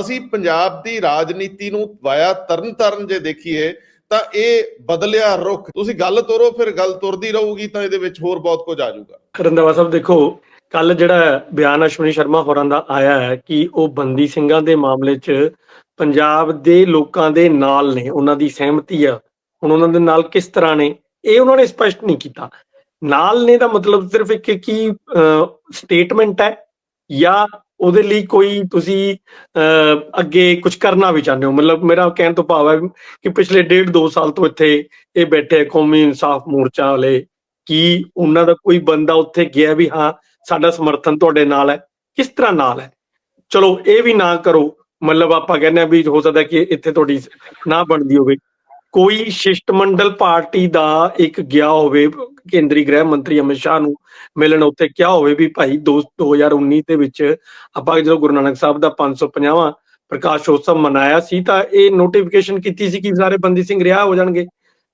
ਅਸੀਂ ਪੰਜਾਬ ਦੀ ਰਾਜਨੀਤੀ ਨੂੰ ਵਾਇਆ ਤਰਨਤਾਰਨ ਜੇ ਦੇਖੀਏ, ਤਾਂ ਇਹ ਬਦਲਿਆ ਰੁਖ। ਤੁਸੀਂ ਗੱਲ ਤੋਰੋ, ਫਿਰ ਗੱਲ ਤੁਰਦੀ ਰਹੂਗੀ ਤਾਂ ਇਹਦੇ ਵਿੱਚ ਹੋਰ ਬਹੁਤ ਕੁਝ ਆ ਜਾਊਗਾ। ਰੰਦਾਵਾ ਸਾਹਿਬ, ਦੇਖੋ ਕੱਲ ਜਿਹੜਾ ਬਿਆਨ ਅਸ਼ਵਨੀ ਸ਼ਰਮਾ ਹੋਰਾਂ ਦਾ ਆਇਆ ਹੈ ਕਿ ਉਹ ਬੰਦੀ ਸਿੰਘਾਂ ਦੇ ਮਾਮਲੇ 'ਚ ਪੰਜਾਬ ਦੇ ਲੋਕਾਂ ਦੇ ਨਾਲ ਨੇ, ਉਹਨਾਂ ਦੀ ਸਹਿਮਤੀ ਆ। ਹੁਣ ਉਹਨਾਂ ਦੇ ਨਾਲ ਕਿਸ ਤਰ੍ਹਾਂ ਨੇ, ਇਹ ਉਹਨਾਂ ਨੇ ਸਪਸ਼ਟ ਨਹੀਂ ਕੀਤਾ। ਨਾਲ ਨੇ ਦਾ ਮਤਲਬ ਸਿਰਫ ਇੱਕ ਕੀ ਸਟੇਟਮੈਂਟ ਹੈ ਜਾਂ ਉਹਦੇ ਲਈ ਕੋਈ ਤੁਸੀਂ ਅਹ, ਅੱਗੇ ਕੁਝ ਕਰਨਾ ਵੀ ਚਾਹੁੰਦੇ ਹੋ? ਮਤਲਬ ਮੇਰਾ ਕਹਿਣ ਤੋਂ ਭਾਵ ਹੈ ਕਿ ਪਿਛਲੇ ਡੇਢ ਦੋ ਸਾਲ ਤੋਂ ਇੱਥੇ ਇਹ ਬੈਠੇ ਕੌਮੀ ਇਨਸਾਫ ਮੋਰਚਾ ਵਾਲੇ ਕੀ ਉਹਨਾਂ ਦਾ ਕੋਈ ਬੰਦਾ ਉੱਥੇ ਗਿਆ ਵੀ ਹਾਂ ਸਾਡਾ ਸਮਰਥਨ ਤੁਹਾਡੇ ਨਾਲ ਹੈ। ਕਿਸ ਤਰ੍ਹਾਂ ਨਾਲ ਹੈ? ਚਲੋ ਇਹ ਵੀ ਨਾ ਕਰੋ। ਮਤਲਬ ਆਪਾਂ ਕਹਿੰਦੇ ਆ ਵੀ ਹੋ ਸਕਦਾ ਕਿ ਇੱਥੇ ਤੁਹਾਡੀ ਨਾ ਬਣਦੀ ਹੋਵੇ। ਕੋਈ ਸ਼ਿਸ਼ਟਮੰਡਲ ਪਾਰਟੀ ਦਾ ਇੱਕ ਗਿਆ ਹੋਵੇ ਕੇਂਦਰੀ ਗ੍ਰਹਿ ਮੰਤਰੀ ਅਮਿਤ ਸ਼ਾਹ ਨੂੰ ਮਿਲਣ ਉੱਤੇ ਕਿਹਾ ਹੋਵੇ ਵੀ ਭਾਈ 2019 ਦੇ ਵਿੱਚ ਆਪਾਂ ਜਦੋਂ ਗੁਰੂ ਨਾਨਕ ਸਾਹਿਬ ਦਾ 550ਵਾਂ ਪ੍ਰਕਾਸ਼ ਉਤਸਵ ਮਨਾਇਆ ਸੀ ਤਾਂ ਇਹ ਨੋਟੀਫਿਕੇਸ਼ਨ ਕੀਤੀ ਸੀ ਕਿ ਸਾਰੇ ਬੰਦੀ ਸਿੰਘ ਰਿਹਾ ਹੋ ਜਾਣਗੇ।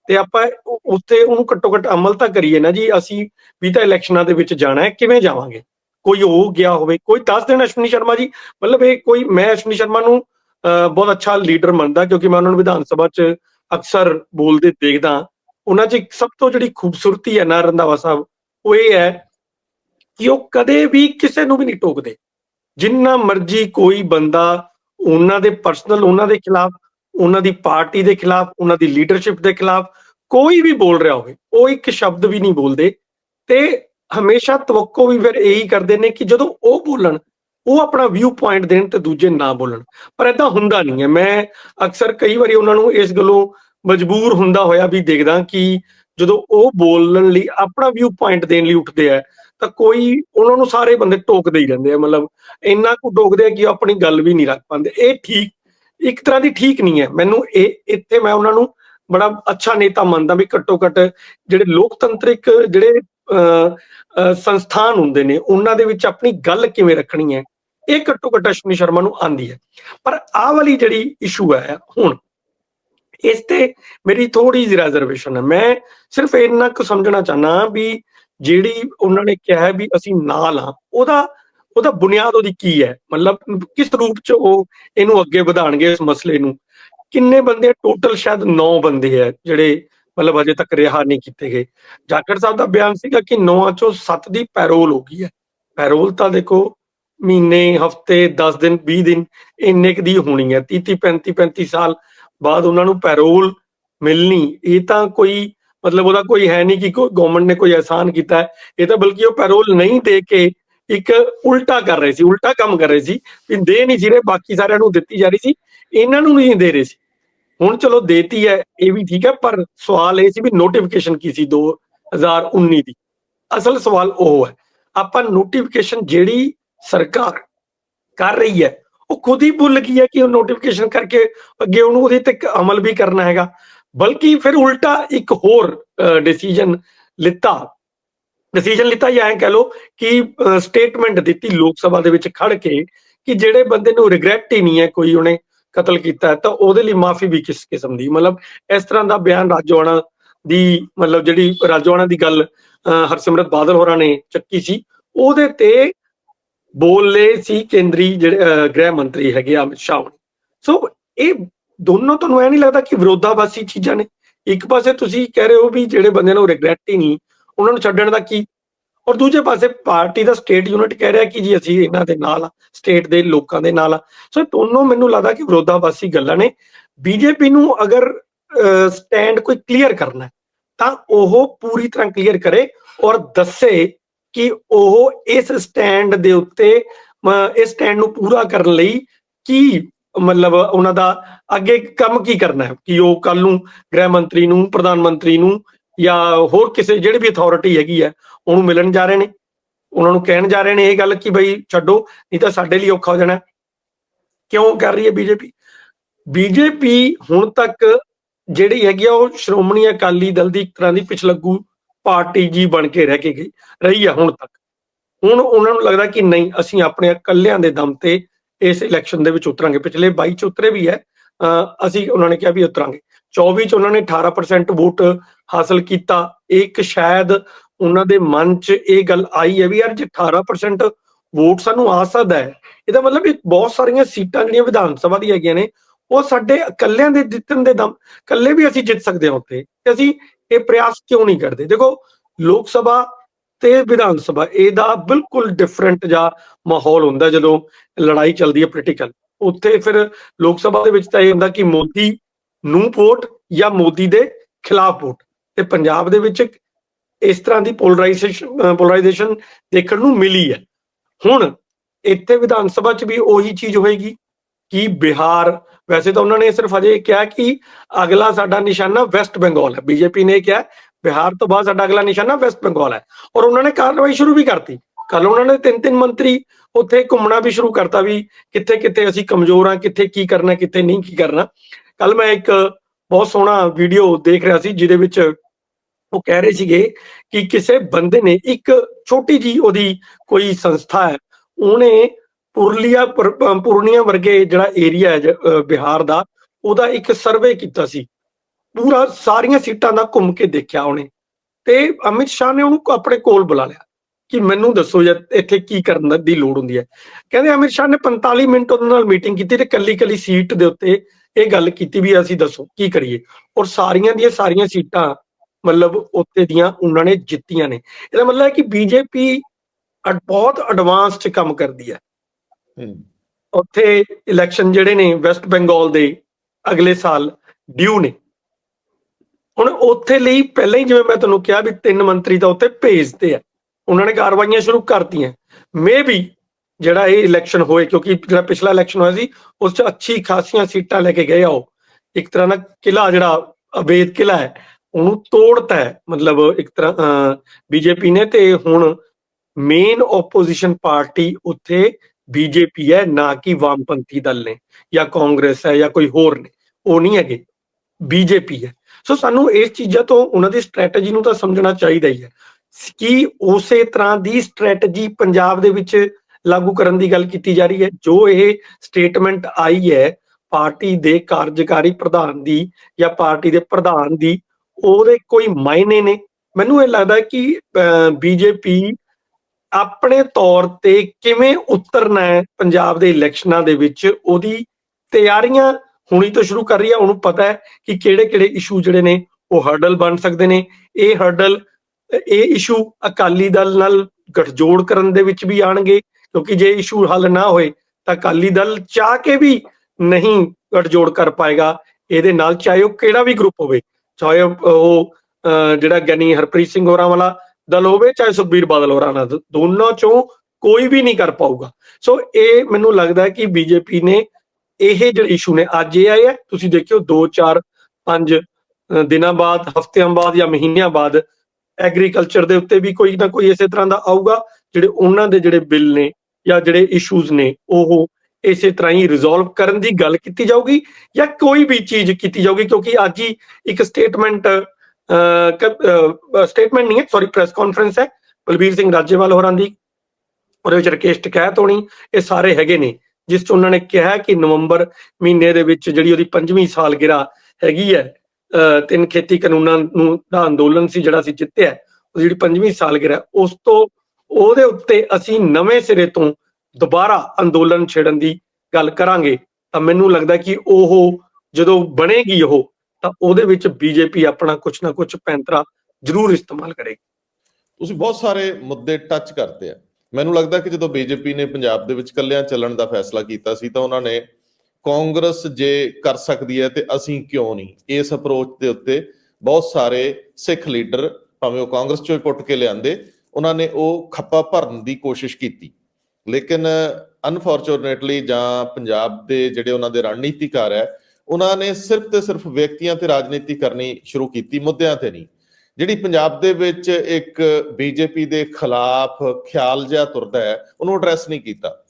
ਤੇ ਆਪਾਂ ਉ- ਉੱਤੇ ਉਹਨੂੰ ਘੱਟੋ ਘੱਟ ਅਮਲ ਤਾਂ ਕਰੀਏ ਨਾ ਜੀ ਅਸੀਂ ਵੀ ਤਾਂ ਇਲੈਕਸ਼ਨਾਂ ਦੇ ਵਿੱਚ ਜਾਣਾ ਹੈ ਕਿਵੇਂ ਜਾਵਾਂਗੇ? ਕੋਈ ਹੋ ਗਿਆ ਹੋਵੇ ਕੋਈ ਦੱਸ ਦੇਣਾ ਅਸ਼ਵਨੀ ਸ਼ਰਮਾ ਜੀ ਮਤਲਬ ਇਹ ਕੋਈ ਮੈਂ ਅਸ਼ਵਨੀ ਸ਼ਰਮਾ ਨੂੰ ਅਹ, ਬਹੁਤ ਅੱਛਾ ਲੀਡਰ ਮੰਨਦਾ ਕਿਉਂਕਿ ਮੈਂ ਉਹਨਾਂ ਨੂੰ ਵਿਧਾਨ ਸਭਾ 'ਚ ਅਕਸਰ ਬੋਲਦੇ ਦੇਖਦਾ ਉਹਨਾਂ 'ਚ ਸਭ ਤੋਂ ਜਿਹੜੀ ਖੂਬਸੂਰਤੀ ਹੈ ਨਾ ਰੰਧਾਵਾ ਸਾਹਿਬ, ਉਹ ਇਹ ਹੈ ਕਿ ਉਹ ਕਦੇ ਵੀ ਕਿਸੇ ਨੂੰ ਵੀ ਨਹੀਂ ਟੋਕਦੇ। ਜਿੰਨਾ ਮਰਜ਼ੀ ਕੋਈ ਬੰਦਾ ਉਹਨਾਂ ਦੇ ਪਰਸਨਲ, ਉਹਨਾਂ ਦੇ ਖਿਲਾਫ, ਉਹਨਾਂ ਦੀ ਪਾਰਟੀ ਦੇ ਖਿਲਾਫ, ਉਹਨਾਂ ਦੀ ਲੀਡਰਸ਼ਿਪ ਦੇ ਖਿਲਾਫ ਕੋਈ ਵੀ ਬੋਲ ਰਿਹਾ ਹੋਵੇ, ਉਹ ਇੱਕ ਸ਼ਬਦ ਵੀ ਨਹੀਂ ਬੋਲਦੇ। ਤੇ ਹਮੇਸ਼ਾ ਤਵੱਕੋ ਵੀ ਫਿਰ ਇਹੀ ਕਰਦੇ ਨੇ ਕਿ ਜਦੋਂ ਉਹ ਬੋਲਣ, ਉਹ ਆਪਣਾ ਵਿਊ ਪੁਆਇੰਟ ਦੇਣ ਤੇ ਦੂਜੇ ਨਾ ਬੋਲਣ। ਪਰ ਇਦਾਂ ਹੁੰਦਾ ਨਹੀਂ ਹੈ। ਮੈਂ ਅਕਸਰ ਕਈ ਵਾਰੀ ਉਹਨਾਂ ਨੂੰ ਇਸ ਗੱਲੋਂ ਮਜਬੂਰ ਹੁੰਦਾ ਹੋਇਆ ਵੀ ਦੇਖਦਾ ਕਿ ਜਦੋਂ ਉਹ ਬੋਲਣ ਲਈ ਆਪਣਾ ਵਿਊ ਪੁਆਇੰਟ ਦੇਣ ਲਈ ਉੱਠਦੇ ਆ ਤਾਂ ਕੋਈ ਉਹਨਾਂ ਨੂੰ ਸਾਰੇ ਬੰਦੇ ਟੋਕਦੇ ਹੀ ਰਹਿੰਦੇ ਆ ਮਤਲਬ ਇੰਨਾ ਕੁ ਟੋਕਦੇ ਆ ਕਿ ਉਹ ਆਪਣੀ ਗੱਲ ਵੀ ਨਹੀਂ ਰੱਖ ਪਾਉਂਦੇ। ਇਹ ਠੀਕ ਇੱਕ ਤਰ੍ਹਾਂ ਦੀ ਠੀਕ ਨਹੀਂ ਹੈ। ਮੈਨੂੰ ਇਹ ਇੱਥੇ ਮੈਂ ਉਹਨਾਂ ਨੂੰ ਬੜਾ ਅੱਛਾ ਨੇਤਾ ਮੰਨਦਾ ਵੀ ਘੱਟੋ ਘੱਟ ਜਿਹੜੇ ਲੋਕਤੰਤਰਿਕ ਜਿਹੜੇ ਅਹ, ਸੰਸਥਾਨ ਹੁੰਦੇ ਨੇ ਉਹਨਾਂ ਦੇ ਵਿੱਚ ਆਪਣੀ ਗੱਲ ਕਿਵੇਂ ਰੱਖਣੀ ਹੈ ਇਹ ਘੱਟੋ ਘੱਟ ਅਸ਼ਵਨੀ ਸ਼ਰਮਾ ਨੂੰ ਆਂਦੀ ਹੈ। ਪਰ ਆਹ ਵਾਲੀ ਜਿਹੜੀ ਇਸ਼ੂ ਹੈ ਹੁਣ ਇਸ ਤੇ ਮੇਰੀ ਥੋੜੀ ਜਿਹੀ ਰਿਜ਼ਰਵੇਸ਼ਨ ਹੈ ਮੈਂ ਸਿਰਫ ਇੰਨਾ ਕੁ ਸਮਝਣਾ ਚਾਹਨਾ ਵੀ ਜਿਹੜੀ ਉਹਨਾਂ ਨੇ ਕਿਹਾ ਹੈ ਵੀ ਅਸੀਂ ਨਾਲ ਆ ਉਹਦਾ ਉਹਦਾ ਬੁਨਿਆਦ ਉਹਦੀ ਕੀ ਹੈ? ਮਤਲਬ ਕਿਸ ਰੂਪ ਚ ਉਹ ਇਹਨੂੰ ਅੱਗੇ ਵਧਾਣਗੇ ਇਸ ਮਸਲੇ ਨੂੰ? ਕਿੰਨੇ ਬੰਦੇ ਟੋਟਲ ਸ਼ਾਇਦ 9 ਬੰਦੇ ਆ ਜਿਹੜੇ ਮਤਲਬ ਅਜੇ ਤੱਕ ਰਿਹਾ ਨਹੀਂ ਕੀਤੇ ਗਏ। ਜਾਖੜ ਸਾਹਿਬ ਦਾ ਬਿਆਨ ਸੀਗਾ ਕਿ 9 ਚੋਂ 7 ਦੀ ਪੈਰੋਲ ਹੋ ਗਈ ਹੈ। ਪੈਰੋਲ ਤਾਂ ਦੇਖੋ ਮਹੀਨੇ, ਹਫ਼ਤੇ 10 ਦਿਨ 20 ਦਿਨ ਇੰਨੇ ਕੁ ਦੀ ਹੋਣੀ ਹੈ। 30 35 35 ਸਾਲ ਬਾਅਦ ਉਹਨਾਂ ਨੂੰ ਪੈਰੋਲ ਮਿਲਣੀ, ਇਹ ਤਾਂ ਕੋਈ ਮਤਲਬ ਉਹਦਾ ਕੋਈ ਹੈ ਨਹੀਂ ਕਿ ਕੋਈ ਗਵਰਨਮੈਂਟ ਨੇ ਕੋਈ ਅਹਿਸਾਨ ਕੀਤਾ ਹੈ। ਇਹ ਤਾਂ ਬਲਕਿ ਉਹ ਪੈਰੋਲ ਨਹੀਂ ਦੇ ਕੇ ਇੱਕ ਉਲਟਾ ਕਰ ਰਹੇ ਸੀ, ਉਲਟਾ ਕੰਮ ਕਰ ਰਹੇ ਸੀ, ਵੀ ਦੇ ਨਹੀਂ ਸੀ ਰਹੇ, ਬਾਕੀ ਸਾਰਿਆਂ ਨੂੰ ਦਿੱਤੀ ਜਾ ਰਹੀ ਸੀ, ਇਹਨਾਂ ਨੂੰ ਨਹੀਂ ਦੇ ਰਹੇ ਸੀ। ਹੁਣ ਚਲੋ ਦੇਤੀ ਹੈ, ਇਹ ਵੀ ਠੀਕ ਹੈ, ਪਰ ਸਵਾਲ ਇਹ ਸੀ ਵੀ ਨੋਟੀਫਿਕੇਸ਼ਨ ਕੀ ਸੀ 2019 ਦੀ। ਅਸਲ ਸਵਾਲ ਉਹ ਹੈ, ਆਪਾਂ ਨੋਟੀਫਿਕੇਸ਼ਨ ਜਿਹੜੀ ਸਰਕਾਰ ਕਰ ਰਹੀ ਹੈ ਉਹ ਖੁਦ ਹੀ ਭੁੱਲ ਗਈ ਹੈ ਕਿ ਉਹ ਨੋਟੀਫਿਕੇਸ਼ਨ ਕਰਕੇ ਅੱਗੇ ਉਹਨੂੰ ਉਹਦੇ ਤੇ ਅਮਲ ਵੀ ਕਰਨਾ ਹੈਗਾ। ਬਲਕਿ ਫਿਰ ਉਲਟਾ ਇੱਕ ਹੋਰ ਡਿਸੀਜਨ ਲਿੱਤਾ। ਡਿਸੀਜਨ ਲਿੱਤਾ ਜਾਂ ਐਂ ਕਹਿ ਲਓ ਕਿ ਸਟੇਟਮੈਂਟ ਦਿੱਤੀ ਲੋਕ ਸਭਾ ਦੇ ਵਿੱਚ ਖੜ ਕੇ ਕਿ ਜਿਹੜੇ ਬੰਦੇ ਨੂੰ ਰਿਗਰੈਟ ਹੀ ਨਹੀਂ ਹੈ ਕੋਈ ਉਹਨੇ ਕਤਲ ਕੀਤਾ ਤਾਂ ਉਹਦੇ ਲਈ ਮਾਫੀ ਵੀ ਕਿਸ ਕਿਸਮ ਦੀ। ਮਤਲਬ ਇਸ ਤਰ੍ਹਾਂ ਦਾ ਬਿਆਨ ਰਾਜੋਆਣਾ ਦੀ ਮਤਲਬ ਜਿਹੜੀ ਰਾਜੋਆਣਾ ਦੀ ਗੱਲ ਅਹ, ਹਰਸਿਮਰਤ ਬਾਦਲ ਹੋਰਾਂ ਨੇ ਚੱਕੀ ਸੀ ਉਹਦੇ ਤੇ ਬੋਲੇ ਸੀ ਕੇਂਦਰੀ ਜਿਹੜੇ ਗ੍ਰਹਿ ਮੰਤਰੀ ਹੈਗੇ ਆ ਅਮਿਤ ਸ਼ਾਹ ਸੋ ਇਹ ਦੋਨੋਂ ਤੁਹਾਨੂੰ ਐ ਨਹੀਂ ਲੱਗਦਾ ਕਿ ਵਿਰੋਧਾਭਾਸੀ ਚੀਜ਼ਾਂ ਨੇ? ਇੱਕ ਪਾਸੇ ਤੁਸੀਂ ਕਹਿ ਰਹੇ ਹੋ ਵੀ ਜਿਹੜੇ ਬੰਦੇ ਨੂੰ ਰਿਗਰੈਟ ਹੀ ਨਹੀਂ, ਉਹਨਾਂ ਨੂੰ ਛੱਡਣ ਦਾ ਕੀ? ਔਰ ਦੂਜੇ ਪਾਸੇ ਪਾਰਟੀ ਦਾ ਸਟੇਟ ਯੂਨਿਟ ਕਹਿ ਰਿਹਾ ਕਿ ਜੀ ਅਸੀਂ ਇਹਨਾਂ ਦੇ ਨਾਲ ਆ ਸਟੇਟ ਦੇ ਲੋਕਾਂ ਦੇ ਨਾਲ ਆ। ਸੋ ਇਹ ਦੋਨੋਂ ਮੈਨੂੰ ਲੱਗਦਾ ਕਿ ਵਿਰੋਧਾਭਾਸੀ ਗੱਲਾਂ ਨੇ। ਬੀਜੇਪੀ ਨੂੰ ਅਗਰ ਸਟੈਂਡ ਕੋਈ ਕਲੀਅਰ ਕਰਨਾ ਤਾਂ ਉਹ ਪੂਰੀ ਤਰ੍ਹਾਂ ਕਲੀਅਰ ਕਰੇ ਔਰ ਦੱਸੇ ਕਿ ਉਹ ਇਸ ਸਟੈਂਡ ਦੇ ਉੱਤੇ ਇਸ ਸਟੈਂਡ ਨੂੰ ਪੂਰਾ ਕਰਨ ਲਈ ਕੀ ਮਤਲਬ ਉਹਨਾਂ ਦਾ ਅੱਗੇ ਕੰਮ ਕੀ ਕਰਨਾ ਹੈ? ਕਿ ਉਹ ਕੱਲ ਨੂੰ ਗ੍ਰਹਿ ਮੰਤਰੀ ਨੂੰ, ਪ੍ਰਧਾਨ ਮੰਤਰੀ ਨੂੰ ਜਾਂ ਹੋਰ ਕਿਸੇ ਜਿਹੜੀ ਵੀ ਅਥਾਰਟੀ ਹੈਗੀ ਹੈ, ਉਹਨੂੰ ਮਿਲਣ ਜਾ ਰਹੇ ਨੇ? ਉਹਨਾਂ ਨੂੰ ਕਹਿਣ ਜਾ ਰਹੇ ਨੇ ਇਹ ਗੱਲ ਕਿ ਬਈ ਛੱਡੋ, ਨਹੀਂ ਤਾਂ ਸਾਡੇ ਲਈ ਔਖਾ ਹੋ ਜਾਣਾ ਕਿਉਂ ਕਰ ਰਹੀ ਹੈ ਬੀਜੇਪੀ? ਬੀਜੇਪੀ ਹੁਣ ਤੱਕ ਜਿਹੜੀ ਹੈਗੀ ਆ ਉਹ ਸ਼੍ਰੋਮਣੀ ਅਕਾਲੀ ਦਲ ਦੀ ਇੱਕ ਤਰ੍ਹਾਂ ਦੀ ਪਿਛਲੱਗੂ ਪਾਰਟੀ ਜੀ ਬਣ ਕੇ ਰਹਿ ਕੇ ਗਈ, ਰਹੀ ਹੈ ਹੁਣ ਤੱਕ। ਹੁਣ ਉਹਨਾਂ ਨੂੰ ਲੱਗਦਾ ਕਿ ਨਹੀਂ, ਅਸੀਂ ਆਪਣੇ ਇਕੱਲਿਆਂ ਦੇ ਦਮ ਤੇ ਇਸ ਇਲੈਕਸ਼ਨ ਦੇ ਵਿੱਚ ਉਤਰਾਂਗੇ। ਪਿਛਲੇ 22 ਚ ਉਤਰੇ ਵੀ ਹੈ ਅਸੀਂ ਉਹਨਾਂ ਨੇ ਕਿਹਾ ਵੀ ਉਤਰਾਂਗੇ। 24 ਚ ਉਹਨਾਂ ਨੇ 18% ਵੋਟ ਹਾਸਲ ਕੀਤਾ। ਇੱਕ ਸ਼ਾਇਦ ਉਹਨਾਂ ਦੇ ਮਨ 'ਚ ਇਹ ਗੱਲ ਆਈ ਹੈ ਵੀ ਯਾਰ ਜੇ 18% ਵੋਟ ਸਾਨੂੰ ਆ ਸਕਦਾ ਹੈ, ਇਹਦਾ ਮਤਲਬ ਇਹ ਬਹੁਤ ਸਾਰੀਆਂ ਸੀਟਾਂ ਜਿਹੜੀਆਂ ਵਿਧਾਨ ਸਭਾ ਦੀਆਂ ਹੈਗੀਆਂ ਨੇ, ਉਹ ਸਾਡੇ ਇਕੱਲਿਆਂ ਦੇ ਜਿੱਤਣ ਦੇ ਦਮ, ਇਕੱਲੇ ਵੀ ਅਸੀਂ ਜਿੱਤ ਸਕਦੇ ਹਾਂ ਉੱਥੇ। ਤੇ ਅਸੀਂ ਇਹ ਪ੍ਰਯਾਸ ਕਿਉਂ ਨਹੀਂ ਕਰਦੇ? ਦੇਖੋ, ਲੋਕ ਸਭਾ ਤੇ ਵਿਧਾਨ ਸਭਾ, ਇਹਦਾ ਬਿਲਕੁਲ ਡਿਫਰੈਂਟ ਜਾਂ ਮਾਹੌਲ ਹੁੰਦਾ ਜਦੋਂ ਲੜਾਈ ਚੱਲਦੀ ਹੈ ਪੋਲੀਟੀਕਲ ਉੱਥੇ ਫਿਰ ਲੋਕ ਸਭਾ ਦੇ ਵਿੱਚ ਤਾਂ ਇਹ ਹੁੰਦਾ ਕਿ ਮੋਦੀ ਨੂੰ ਵੋਟ ਜਾਂ ਮੋਦੀ ਦੇ ਖਿਲਾਫ ਵੋਟ। ਤੇ ਪੰਜਾਬ ਦੇ ਵਿੱਚ ਇਸ ਤਰ੍ਹਾਂ ਦੀ ਪੋਲਰਾਈਜੇਸ਼ਨ ਪੋਲਰਾਈਜੇਸ਼ਨ ਦੇਖਣ ਨੂੰ ਮਿਲੀ ਹੈ। ਹੁਣ ਇੱਥੇ ਵਿਧਾਨ ਸਭਾ 'ਚ ਵੀ ਉਹੀ ਚੀਜ਼ ਹੋਏਗੀ ਕਿ ਬਿਹਾਰ ਵੈਸੇ ਤਾਂ ਉਹਨਾਂ ਨੇ ਸਿਰਫ ਅਜੇ ਕਿਹਾ ਕਿ ਅਗਲਾ ਸਾਡਾ ਨਿਸ਼ਾਨਾ ਵੈਸਟ ਬੰਗਾਲ ਹੈ। ਬੀਜੇਪੀ ਨੇ ਕਿਹਾ ਬਿਹਾਰ ਤੋਂ ਬਾਅਦ ਸਾਡਾ ਅਗਲਾ ਨਿਸ਼ਾਨਾ ਵੈਸਟ ਬੰਗਾਲ ਹੈ। ਔਰ ਉਹਨਾਂ ਨੇ ਕਾਰਵਾਈ ਸ਼ੁਰੂ ਵੀ ਕਰਤੀ। ਕੱਲ ਉਹਨਾਂ ਨੇ ਤਿੰਨ ਤਿੰਨ ਮੰਤਰੀ ਉੱਥੇ ਘੁੰਮਣਾ ਵੀ ਸ਼ੁਰੂ ਕਰਤਾ ਵੀ ਕਿੱਥੇ ਕਿੱਥੇ ਅਸੀਂ ਕਮਜ਼ੋਰ ਹਾਂ, ਕਿੱਥੇ ਕੀ ਕਰਨਾ, ਕਿੱਥੇ ਨਹੀਂ ਕੀ ਕਰਨਾ। ਕੱਲ ਮੈਂ ਇੱਕ ਬਹੁਤ ਸੋਹਣਾ ਵੀਡੀਓ ਦੇਖ ਰਿਹਾ ਸੀ, ਜਿਹਦੇ ਵਿੱਚ ਉਹ ਕਹਿ ਰਹੇ ਸੀਗੇ ਕਿ ਕਿਸੇ ਬੰਦੇ ਨੇ ਇੱਕ ਛੋਟੀ ਜੀ ਉਹਦੀ ਕੋਈ ਸੰਸਥਾ ਹੈ, ਉਹਨੇ ਪੁਰਲੀਆ ਪੁਰ- ਵਰਗੇ ਜਿਹੜਾ ਏਰੀਆ ਹੈ ਜ- ਬਿਹਾਰ ਦਾ, ਉਹਦਾ ਇੱਕ ਸਰਵੇ ਕੀਤਾ ਸੀ। ਪੂਰਾ ਸਾਰੀਆਂ ਸੀਟਾਂ ਦਾ ਘੁੰਮ ਕੇ ਦੇਖਿਆ ਉਹਨੇ। ਤੇ ਅਮਿਤ ਸ਼ਾਹ ਨੇ ਉਹਨੂੰ ਆਪਣੇ ਕੋਲ ਬੁਲਾ ਲਿਆ ਕਿ ਮੈਨੂੰ ਦੱਸੋ ਯਾਰ ਇੱਥੇ ਕੀ ਕਰਨ ਦੀ ਲੋੜ ਹੁੰਦੀ ਹੈ। ਕਹਿੰਦੇ ਅਮਿਤ ਸ਼ਾਹ ਨੇ 45 ਮਿੰਟ ਉਹਦੇ ਨਾਲ ਮੀਟਿੰਗ ਕੀਤੀ ਤੇ ਕੱਲੀ ਕੱਲੀ ਸੀਟ ਦੇ ਉੱਤੇ ਇਹ ਗੱਲ ਕੀਤੀ ਵੀ ਅਸੀਂ ਦੱਸੋ ਕੀ ਕਰੀਏ। ਔਰ ਸਾਰੀਆਂ ਦੀਆਂ ਸਾਰੀਆਂ ਸੀਟਾਂ ਮਤਲਬ ਉੱਤੇ ਦੀਆਂ ਉਹਨਾਂ ਨੇ ਜਿੱਤੀਆਂ ਨੇ। ਇਹਦਾ ਮਤਲਬ ਹੈ ਕਿ ਬੀਜੇਪੀ ਬਹੁਤ ਐਡਵਾਂਸ ਕੰਮ ਕਰਦੀ ਹੈ। ਉੱਥੇ ਇਲੈਕਸ਼ਨ ਜਿਹੜੇ ਨੇ ਵੈਸਟ ਬੰਗਾਲ ਦੇ ਅਗਲੇ ਸਾਲ ਡਿਊ ਨੇ। ਹੁਣ ਉੱਥੇ ਲਈ ਪਹਿਲਾਂ ਹੀ ਜਿਵੇਂ ਮੈਂ ਤੁਹਾਨੂੰ ਕਿਹਾ ਵੀ ਤਿੰਨ ਮੰਤਰੀ ਤਾਂ ਉੱਥੇ ਭੇਜਦੇ ਆ। ਉਹਨਾਂ ਨੇ ਕਾਰਵਾਈਆਂ ਸ਼ੁਰੂ ਕਰਤੀਆਂ। ਮੇ ਜਿਹੜਾ ਇਹ ਇਲੈਕਸ਼ਨ ਹੋਏ, ਕਿਉਂਕਿ ਜਿਹੜਾ ਪਿਛਲਾ ਇਲੈਕਸ਼ਨ ਹੋਇਆ ਸੀ, ਉਸ 'ਚ ਅੱਛੀ ਖਾਸੀਆਂ ਸੀਟਾਂ ਲੈ ਕੇ ਗਏ ਆ ਉਹ। ਇੱਕ ਤਰ੍ਹਾਂ ਦਾ ਕਿਲਾ ਜਿਹੜਾ ਅਬੇਦ ਕਿਲਾ ਹੈ, ਉਹਨੂੰ ਤੋੜਤਾ ਹੈ। ਮਤਲਬ ਇੱਕ ਤਰ੍ਹਾਂ ਬੀਜੇਪੀ ਨੇ ਤੇ ਹੁਣ ਮੇਨ ਆਪੋਜੀਸ਼ਨ ਪਾਰਟੀ ਉੱਥੇ ਬੀਜੇਪੀ ਹੈ, ਨਾ ਕਿ ਵਾਮਪੰਥੀ ਦਲ ਨੇ ਜਾਂ ਕਾਂਗਰਸ ਹੈ ਜਾਂ ਕੋਈ ਹੋਰ ਨੇ, ਉਹ ਨਹੀਂ ਹੈਗੇ, ਬੀਜੇਪੀ ਹੈ। ਸੋ ਸਾਨੂੰ ਇਸ ਚੀਜ਼ਾਂ ਤੋਂ, ਉਹਨਾਂ ਦੀ ਸਟ੍ਰੈਟਜੀ ਨੂੰ ਤਾਂ ਸਮਝਣਾ ਚਾਹੀਦਾ ਹੀ ਹੈ ਕਿ ਉਸੇ ਤਰ੍ਹਾਂ ਦੀ ਸਟ੍ਰੈਟਜੀ ਪੰਜਾਬ ਦੇ ਵਿੱਚ ਲਾਗੂ ਕਰਨ ਦੀ ਗੱਲ ਕੀਤੀ ਜਾ ਰਹੀ ਹੈ। ਜੋ ਇਹ ਸਟੇਟਮੈਂਟ ਆਈ ਹੈ, ਪਾਰਟੀ ਦੇ ਕਾਰਜਕਾਰੀ ਪ੍ਰਧਾਨ ਦੀ ਜਾਂ ਪਾਰਟੀ ਦੇ ਪ੍ਰਧਾਨ ਦੀ, ਉਹਦੇ ਕੋਈ ਮਾਇਨੇ ਨੇ। ਮੈਨੂੰ ਇਹ ਲੱਗਦਾ ਕਿ ਬੀਜੇਪੀ ਆਪਣੇ ਤੌਰ ਤੇ ਕਿਵੇਂ ਉਤਰਨਾ ਹੈ ਪੰਜਾਬ ਦੇ ਇਲੈਕਸ਼ਨਾਂ ਦੇ ਵਿੱਚ? ਉਹਦੀ ਤਿਆਰੀਆਂ ਹੁਣੀ ਤੋਂ ਸ਼ੁਰੂ ਕਰ ਰਹੀ ਹੈ ਉਹਨੂੰ ਪਤਾ ਹੈ ਕਿ ਕਿਹੜੇ ਕਿਹੜੇ ਇਸ਼ੂ ਜਿਹੜੇ ਨੇ, ਉਹ ਹਰਡਲ ਬਣ ਸਕਦੇ ਨੇ। ਇਹ ਹਰਡਲ ਇਹ ਇਸ਼ੂ ਅਕਾਲੀ ਦਲ ਨਾਲ ਗਠਜੋੜ ਕਰਨ ਦੇ ਵਿੱਚ ਵੀ ਆਣਗੇ। ਕਿਉਂਕਿ ਜੇ ਇਸ਼ੂ ਹੱਲ ਨਾ ਹੋਏ, ਤਾਂ ਅਕਾਲੀ ਦਲ ਚਾਹ ਕੇ ਵੀ ਨਹੀਂ ਗਠਜੋੜ ਕਰ ਪਾਏਗਾ। ਇਹਦੇ ਨਾਲ ਚਾਹੇ ਉਹ ਕਿਹੜਾ ਵੀ ਗਰੁੱਪ ਹੋਵੇ, ਚਾਹੇ ਉਹ ਜਿਹੜਾ ਗਿਆਨੀ ਹਰਪ੍ਰੀਤ ਸਿੰਘ ਹੋਰਾਂ ਵਾਲਾ ਦਲ ਹੋਵੇ ਚਾਹੇ ਸੁਖਬੀਰ ਬਾਦਲ ਹੋਰਾਂ ਦਾ ਦੋਨਾਂ ਚੋਂ ਕੋਈ ਵੀ ਨਹੀਂ ਕਰ ਪਾਊਗਾ। ਸੋ ਇਹ ਮੈਨੂੰ ਲੱਗਦਾ ਕਿ ਬੀਜੇਪੀ ਨੇ ਇਹ ਜਿਹੜੇ ਇਸ਼ੂ ਨੇ, ਅੱਜ ਇਹ ਆਏ ਆ। ਤੁਸੀਂ ਦੇਖਿਓ 2 4 5 ਦਿਨਾਂ ਬਾਅਦ, ਹਫ਼ਤਿਆਂ ਬਾਅਦ ਜਾਂ ਮਹੀਨਿਆਂ ਬਾਅਦ ਐਗਰੀਕਲਚਰ ਦੇ ਉੱਤੇ ਵੀ ਕੋਈ ਨਾ ਕੋਈ ਇਸੇ ਤਰ੍ਹਾਂ ਦਾ ਆਊਗਾ, ਜਿਹੜੇ ਉਹਨਾਂ ਦੇ ਜਿਹੜੇ ਬਿੱਲ ਨੇ ਜਾਂ ਜਿਹੜੇ ਇਸ਼ੂਜ਼ ਨੇ, ਉਹ ਇਸੇ ਤਰ੍ਹਾਂ ਹੀ ਰਿਜ਼ੋਲਵ ਕਰਨ ਦੀ ਗੱਲ ਕੀਤੀ ਜਾਊਗੀ ਜਾਂ ਕੋਈ ਵੀ ਚੀਜ਼ ਕੀਤੀ ਜਾਊਗੀ, ਕਿਉਂਕਿ ਅੱਜ ਹੀ ਇੱਕ ਸਟੇਟਮੈਂਟ ਸਟੇਟਮੈਂਟ ਨਹੀਂ ਹੈ ਸੌਰੀ ਪ੍ਰੈਸ ਕਾਨਫਰੰਸ ਹੈ। ਬਲਬੀਰ ਸਿੰਘ ਰਾਜੇਵਾਲ ਹੋਰਾਂ ਦੀ, ਉਹਦੇ ਵਿੱਚ ਰਕੇਸ਼ ਟਕੈਤ ਹੋਣੀ, ਇਹ ਸਾਰੇ ਹੈਗੇ ਨੇ, ਜਿਸ ਚ ਉਹਨਾਂ ਨੇ ਕਿਹਾ ਕਿ ਨਵੰਬਰ ਮਹੀਨੇ ਦੇ ਵਿੱਚ ਜਿਹੜੀ ਉਹਦੀ ਪੰਜਵੀਂ ਸਾਲਗਿਰਾ ਹੈਗੀ ਹੈ ਤਿੰਨ ਖੇਤੀ ਕਾਨੂੰਨਾਂ ਨੂੰ, ਦਾ ਅੰਦੋਲਨ ਸੀ ਜਿਹੜਾ ਸੀ ਜਿੱਤਿਆ, ਉਹ ਜਿਹੜੀ ਪੰਜਵੀਂ ਸਾਲਗਿਰਾ ਉਸ ਤੋਂ, ਉਹਦੇ ਉੱਤੇ ਅਸੀਂ ਨਵੇਂ ਸਿਰੇ ਤੋਂ ਦੁਬਾਰਾ ਅੰਦੋਲਨ ਛੇੜਨ ਦੀ ਗੱਲ ਕਰਾਂਗੇ, ਤਾਂ ਮੈਨੂੰ ਲੱਗਦਾ ਕਿ ਉਹ ਜਦੋਂ ਬਣੇਗੀ ਉਹ ਤਾਂ ਉਹਦੇ ਵਿੱਚ ਬੀਜੇਪੀ ਆਪਣਾ ਕੁਝ ਨਾ ਕੁਝ ਪੈਂਤਰਾ ਜ਼ਰੂਰ ਇਸਤੇਮਾਲ ਕਰੇਗੀ। ਤੁਸੀਂ ਬਹੁਤ ਸਾਰੇ ਮੁੱਦੇ ਟੱਚ ਕਰਤੇ ਆ। ਮੈਨੂੰ ਲੱਗਦਾ ਕਿ ਜਦੋਂ ਬੀਜੇਪੀ ਨੇ ਪੰਜਾਬ ਦੇ ਵਿੱਚ ਕੱਲਿਆਂ ਚੱਲਣ ਦਾ ਫੈਸਲਾ ਕੀਤਾ ਸੀ ਤਾਂ ਉਹਨਾਂ ਨੇ ਕਾਂਗਰਸ ਜੇ ਕਰ ਸਕਦੀ ਹੈ ਤੇ ਅਸੀਂ ਕਿਉਂ ਨਹੀਂ? ਇਸ ਅਪਰੋਚ ਦੇ ਉੱਤੇ ਬਹੁਤ ਸਾਰੇ ਸਿੱਖ ਲੀਡਰ, ਭਾਵੇਂ ਉਹ ਕਾਂਗਰਸ ਚੋਂ ਪੁੱਟ ਕੇ ਲਿਆਂਦੇ, ਉਹਨਾਂ ਨੇ ਉਹ ਖੱਪਾ ਭਰਨ ਦੀ ਕੋਸ਼ਿਸ਼ ਕੀਤੀ। ਲੇਕਿਨ ਅਨਫੋਰਚੂਨੇਟਲੀ ਜਾਂ ਪੰਜਾਬ ਦੇ ਜਿਹੜੇ ਉਹਨਾਂ ਦੇ ਰਣਨੀਤੀਕਾਰ ਹੈ ਉਹਨਾਂ ਨੇ ਸਿਰਫ ਤੇ ਸਿਰਫ ਵਿਅਕਤੀਆਂ ਤੇ ਰਾਜਨੀਤੀ ਕਰਨੀ ਸ਼ੁਰੂ ਕੀਤੀ, ਮੁੱਦਿਆਂ ਤੇ ਨਹੀਂ। ਜਿਹੜੀ ਪੰਜਾਬ ਦੇ ਵਿੱਚ ਇੱਕ ਬੀਜੇਪੀ ਦੇ ਖਿਲਾਫ ਖਿਆਲ ਜਿਹਾ ਤੁਰਦਾ ਹੈ, ਉਹਨੂੰ ਐਡਰੈਸ ਨਹੀਂ ਕੀਤਾ।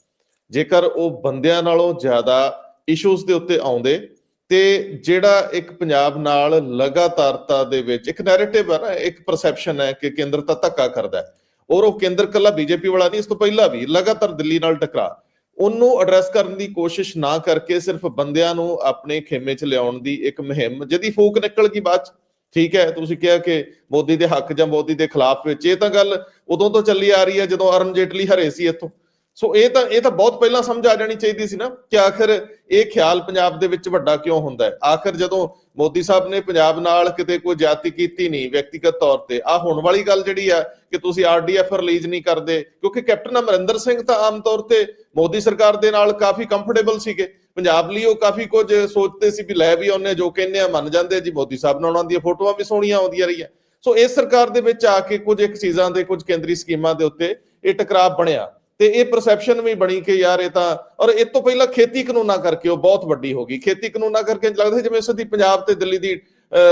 ਜੇਕਰ ਉਹ ਬੰਦਿਆਂ ਨਾਲੋਂ ਜ਼ਿਆਦਾ ਇਸ਼ੂਜ਼ ਦੇ ਉੱਤੇ ਆਉਂਦੇ, ਤੇ ਜਿਹੜਾ ਇੱਕ ਪੰਜਾਬ ਨਾਲ ਲਗਾਤਾਰਤਾ ਦੇ ਵਿੱਚ ਇੱਕ ਨੈਰੇਟਿਵ ਹੈ ਨਾ, ਇੱਕ ਪਰਸੈਪਸ਼ਨ ਹੈ ਕਿ ਕੇਂਦਰ ਤਾਂ ਧੱਕਾ ਕਰਦਾ ਹੈ। ਔਰ ਉਹ ਕੇਂਦਰ ਕੱਲਾ ਬੀਜੇਪੀ ਵਾਲਾ ਨਹੀਂ, ਇਸ ਤੋਂ ਪਹਿਲਾਂ ਵੀ ਲਗਾਤਾਰ ਦਿੱਲੀ ਨਾਲ ਟਕਰਾ। ਉਹਨੂੰ ਐਡਰੈਸ ਕਰਨ ਦੀ ਕੋਸ਼ਿਸ਼ ਨਾ ਕਰਕੇ ਸਿਰਫ ਬੰਦਿਆਂ ਨੂੰ ਆਪਣੇ ਖੇਮੇ 'ਚ ਲਿਆਉਣ ਦੀ ਇੱਕ ਮੁਹਿੰਮ, ਜਿਹਦੀ ਫੂਕ ਨਿਕਲ ਗਈ ਬਾਅਦ 'ਚ। ਠੀਕ ਹੈ, ਤੁਸੀਂ ਕਿਹਾ ਕਿ ਮੋਦੀ ਦੇ ਹੱਕ ਜਾਂ ਮੋਦੀ ਦੇ ਖਿਲਾਫ ਵਿੱਚ। ਇਹ ਤਾਂ ਗੱਲ ਉਦੋਂ ਤੋਂ ਚੱਲੀ ਆ ਰਹੀ ਹੈ ਜਦੋਂ ਅਰੁਣ ਜੇਟਲੀ ਹਰੇ ਸੀ ਇੱਥੋਂ। ਸੋ ਇਹ ਤਾਂ ਇਹ ਤਾਂ ਬਹੁਤ ਪਹਿਲਾਂ ਸਮਝ ਆ ਜਾਣੀ ਚਾਹੀਦੀ ਸੀ ਨਾ ਕਿ ਆਖਰ ਇਹ ਖਿਆਲ ਪੰਜਾਬ ਦੇ ਵਿੱਚ ਵੱਡਾ ਕਿਉਂ ਹੁੰਦਾ ਹੈ? ਆਖਰ ਜਦੋਂ ਮੋਦੀ ਸਾਹਿਬ ਨੇ ਪੰਜਾਬ ਨਾਲ ਕਿਤੇ ਕੋਈ ਜਾਤੀ ਕੀਤੀ ਨਹੀਂ ਵਿਅਕਤੀਗਤ ਤੌਰ ਤੇ ਆ ਹੋਣ ਵਾਲੀ ਗੱਲ ਜਿਹੜੀ ਆ ਕਿ ਤੁਸੀਂ ਆਰਡੀਐਫ ਰਿਲੀਜ਼ ਨਹੀਂ ਕਰਦੇ, ਕਿਉਂਕਿ ਕੈਪਟਨ ਅਮਰਿੰਦਰ ਸਿੰਘ ਤਾਂ ਆਮ ਤੌਰ ਤੇ ਮੋਦੀ ਸਰਕਾਰ ਦੇ ਨਾਲ ਕਾਫੀ ਕੰਫਰਟੇਬਲ ਸੀਗੇ। ਪੰਜਾਬ ਲਈ ਉਹ ਕਾਫੀ ਕੁਝ ਸੋਚਦੇ ਸੀ ਵੀ ਲੈ ਵੀ ਉਹਨੇ ਜੋ ਕਹਿੰਦੇ ਆ ਮੰਨ ਜਾਂਦੇ ਜੀ ਮੋਦੀ ਸਾਹਿਬ ਨਾਲ ਉਹਨਾਂ ਦੀਆਂ ਫੋਟੋਆਂ ਵੀ ਸੋਹਣੀਆਂ ਆਉਂਦੀਆਂ ਰਹੀਆਂ। ਸੋ ਇਸ ਸਰਕਾਰ ਦੇ ਵਿੱਚ ਆ ਕੇ ਕੁਝ ਇੱਕ ਚੀਜ਼ਾਂ ਦੇ, ਕੁਝ ਕੇਂਦਰੀ ਸਕੀਮਾਂ ਦੇ ਉੱਤੇ ਇਹ ਟਕਰਾਅ ਬਣਿਆ। ਤੇ ਇਹ ਪਰਸੈਪਸ਼ਨ ਵੀ ਬਣੀ ਕਿ ਯਾਰ ਇਹ ਤਾਂ ਔਰ ਇਹ ਤੋਂ ਪਹਿਲਾਂ ਖੇਤੀ ਕਾਨੂੰਨਾਂ ਕਰਕੇ ਉਹ ਬਹੁਤ ਵੱਡੀ ਹੋ ਗਈ। ਖੇਤੀ ਕਾਨੂੰਨਾਂ ਕਰਕੇ ਲੱਗਦਾ ਸੀ, ਜਿਵੇਂ ਸਦੀ ਪੰਜਾਬ ਤੇ ਦਿੱਲੀ ਦੀ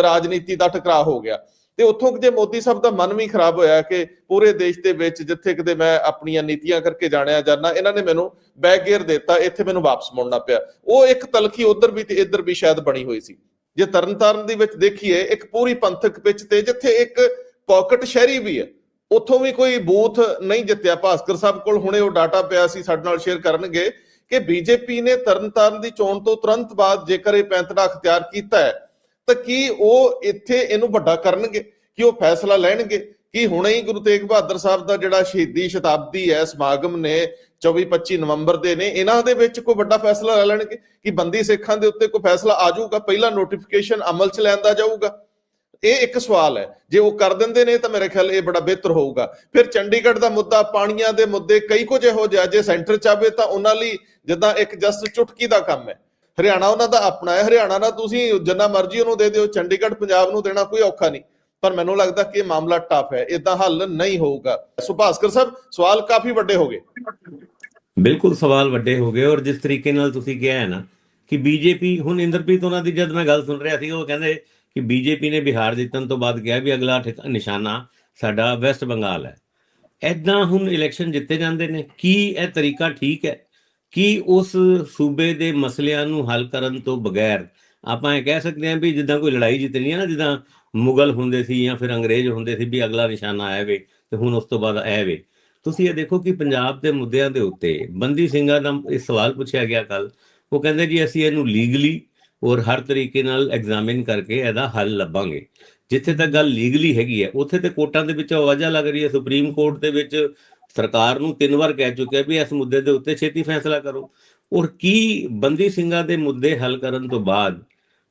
ਰਾਜਨੀਤੀ ਦਾ ਟਕਰਾਅ ਹੋ ਗਿਆ। ਤੇ ਉੱਥੋਂ ਜੇ ਮੋਦੀ ਸਾਹਿਬ ਦਾ ਮਨ ਵੀ ਖਰਾਬ ਹੋਇਆ ਕਿ ਪੂਰੇ ਦੇਸ਼ ਦੇ ਵਿੱਚ ਜਿੱਥੇ ਕਿਤੇ ਮੈਂ ਆਪਣੀਆਂ ਨੀਤੀਆਂ ਕਰਕੇ ਜਾਣਿਆ ਜਾਂਦਾ, ਇਹਨਾਂ ਨੇ ਮੈਨੂੰ ਬੈਕ ਗੇਅਰ ਦਿੱਤਾ, ਇੱਥੇ ਮੈਨੂੰ ਵਾਪਸ ਮੁੜਨਾ ਪਿਆ। ਉਹ ਇੱਕ ਤਲਖੀ ਉਧਰ ਵੀ ਤੇ ਇੱਧਰ ਵੀ ਸ਼ਾਇਦ ਬਣੀ ਹੋਈ ਸੀ। ਜੇ ਤਰਨਤਾਰਨ ਦੇ ਵਿੱਚ ਦੇਖੀਏ, ਇੱਕ ਪੂਰੀ ਪੰਥਕ ਵਿੱਚ ਤੇ, ਜਿੱਥੇ ਇੱਕ ਪਾਕਟ ਸ਼ਹਿਰੀ ਵੀ ਹੈ ਉੱਥੋਂ ਵੀ ਕੋਈ ਬੂਥ ਨਹੀਂ ਜਿੱਤਿਆ। ਭਾਸਕਰ ਸਾਹਿਬ ਕੋਲ ਹੁਣੇ ਉਹ ਡਾਟਾ ਪਿਆ ਸੀ, ਸਾਡੇ ਨਾਲ ਸ਼ੇਅਰ ਕਰਨਗੇ ਕਿ ਬੀਜੇਪੀ ਨੇ ਤਰਨਤਾਰਨ ਦੀ ਚੋਣ ਤੋਂ ਤੁਰੰਤ ਬਾਅਦ ਜੇਕਰ ਇਹ ਪੈਂਤੜਾ ਅਖਤਿਆਰ ਕੀਤਾ ਹੈ, ਤਾਂ ਕੀ ਉਹ ਇੱਥੇ ਇਹਨੂੰ ਵੱਡਾ ਕਰਨਗੇ? ਕਿ ਉਹ ਫੈਸਲਾ ਲੈਣਗੇ? ਕਿ ਹੁਣੇ ਹੀ ਗੁਰੂ ਤੇਗ ਬਹਾਦਰ ਸਾਹਿਬ ਦਾ ਜਿਹੜਾ ਸ਼ਹੀਦੀ ਸ਼ਤਾਬਦੀ ਹੈ, ਸਮਾਗਮ ਨੇ 24 25 ਨਵੰਬਰ ਦੇ ਨੇ, ਇਹਨਾਂ ਦੇ ਵਿੱਚ ਕੋਈ ਵੱਡਾ ਫੈਸਲਾ ਲੈ ਲੈਣਗੇ? ਕਿ ਬੰਦੀ ਸਿੱਖਾਂ ਦੇ ਉੱਤੇ ਕੋਈ ਫੈਸਲਾ ਆ ਜਾਊਗਾ? ਪਹਿਲਾਂ ਨੋਟੀਫਿਕੇਸ਼ਨ ਅਮਲ 'ਚ ਲਿਆਂਦਾ ਜਾਊਗਾ? ਇਹ ਇੱਕ ਸਵਾਲ ਹੈ। ਜੇ ਉਹ ਕਰ ਦਿੰਦੇ ਨੇ ਤਾਂ ਮੇਰੇ ਖਿਆਲ ਇਹ ਬੜਾ ਬਿਹਤਰ ਹੋਊਗਾ। ਫਿਰ ਚੰਡੀਗੜ੍ਹ ਦਾ ਮੁੱਦਾ, ਪਾਣੀਆਂ ਦੇ ਮੁੱਦੇ, ਕਈ ਕੁਝ ਇਹੋ ਜਿਹਾ, ਜੇ ਸੈਂਟਰ ਚਾਵੇ ਤਾਂ ਉਹਨਾਂ ਲਈ ਜਿੱਦਾਂ ਇੱਕ ਜਸਟ ਚੁਟਕੀ ਦਾ ਕੰਮ ਹੈ। ਹਰਿਆਣਾ ਉਹਨਾਂ ਦਾ ਆਪਣਾ ਹੈ। ਹਰਿਆਣਾ ਦਾ ਤੁਸੀਂ ਜਿੰਨਾ ਮਰਜ਼ੀ ਉਹਨੂੰ ਦੇ ਦਿਓ, ਚੰਡੀਗੜ੍ਹ, ਪੰਜਾਬ ਨੂੰ ਦੇਣਾ ਕੋਈ ਔਖਾ ਨਹੀਂ। ਪਰ ਮੈਨੂੰ ਲੱਗਦਾ ਕਿ ਇਹ ਮਾਮਲਾ ਟਫ ਹੈ। ਇਦਾਂ ਹੱਲ ਨਹੀਂ ਹੋਊਗਾ। ਸੁਭਾਸਕਰ ਸਾਹਿਬ, ਸਵਾਲ ਕਾਫੀ ਵੱਡੇ ਹੋ ਗਏ। ਬਿਲਕੁਲ ਸਵਾਲ ਵੱਡੇ ਹੋ ਗਏ। ਔਰ ਜਿਸ ਤਰੀਕੇ ਨਾਲ ਤੁਸੀਂ ਕਿਹਾ ਹੈ ਨਾ ਕਿ ਬੀਜੇਪੀ, ਹੁਣ ਇੰਦਰਪ੍ਰੀਤ ਉਹਨਾਂ ਦੀ ਜਦ ਮੈਂ ਗੱਲ ਸੁਣ ਰਿਹਾ ਸੀ, ਉਹ ਕਹਿੰਦੇ ਕਿ ਬੀਜੇਪੀ ਨੇ ਬਿਹਾਰ ਜਿੱਤਣ ਤੋਂ ਬਾਅਦ ਕਿਹਾ ਵੀ ਅਗਲਾ ਠਿਕ- ਨਿਸ਼ਾਨਾ ਸਾਡਾ ਵੈਸਟ ਬੰਗਾਲ ਹੈ। ਐਦਾਂ ਹੁਣ ਇਲੈਕਸ਼ਨ ਜਿੱਤੇ ਜਾਂਦੇ ਨੇ, ਕੀ ਇਹ ਤਰੀਕਾ ਠੀਕ ਹੈ? ਕੀ ਉਸ ਸੂਬੇ ਦੇ ਮਸਲਿਆਂ ਨੂੰ ਹੱਲ ਕਰਨ ਤੋਂ ਬਗੈਰ ਆਪਾਂ ਇਹ ਕਹਿ ਸਕਦੇ ਹਾਂ ਵੀ ਜਿੱਦਾਂ ਕੋਈ ਲੜਾਈ ਜਿੱਤਣੀ ਹੈ ਨਾ, ਜਿੱਦਾਂ ਮੁਗਲ ਹੁੰਦੇ ਸੀ ਜਾਂ ਫਿਰ ਅੰਗਰੇਜ਼ ਹੁੰਦੇ ਸੀ ਵੀ ਅਗਲਾ ਨਿਸ਼ਾਨਾ ਆਇਆ ਵੇ ਤੇ ਹੁਣ ਉਸ ਤੋਂ ਬਾਅਦ ਇਹ ਵੇ। ਤੁਸੀਂ ਇਹ ਦੇਖੋ ਕਿ ਪੰਜਾਬ ਦੇ ਮੁੱਦਿਆਂ ਦੇ ਉੱਤੇ ਬੰਦੀ ਸਿੰਘਾਂ ਦਾ ਇਹ ਸਵਾਲ ਪੁੱਛਿਆ ਗਿਆ ਕੱਲ ਉਹ ਕਹਿੰਦੇ ਜੀ ਅਸੀਂ ਇਹਨੂੰ ਲੀਗਲੀ ਔਰ ਹਰ ਤਰੀਕੇ ਨਾਲ ਐਗਜ਼ਾਮਿਨ ਕਰਕੇ ਇਹਦਾ ਹੱਲ ਲੱਭਾਂਗੇ। ਜਿੱਥੇ ਤੱਕ ਗੱਲ ਲੀਗਲੀ ਹੈਗੀ ਹੈ, ਉੱਥੇ ਤੇ ਕੋਰਟਾਂ ਦੇ ਵਿੱਚ ਆਵਾਜ਼ਾਂ ਲੱਗ ਰਹੀ ਹੈ ਸੁਪਰੀਮ ਕੋਰਟ ਦੇ ਵਿੱਚ ਸਰਕਾਰ ਨੂੰ ਤਿੰਨ ਵਾਰ ਕਹਿ ਚੁੱਕਿਆ ਵੀ ਇਸ ਮੁੱਦੇ ਦੇ ਉੱਤੇ ਛੇਤੀ ਫੈਸਲਾ ਕਰੋ। ਔਰ ਕੀ ਬੰਦੀ ਸਿੰਘਾਂ ਦੇ ਮੁੱਦੇ ਹੱਲ ਕਰਨ ਤੋਂ ਬਾਅਦ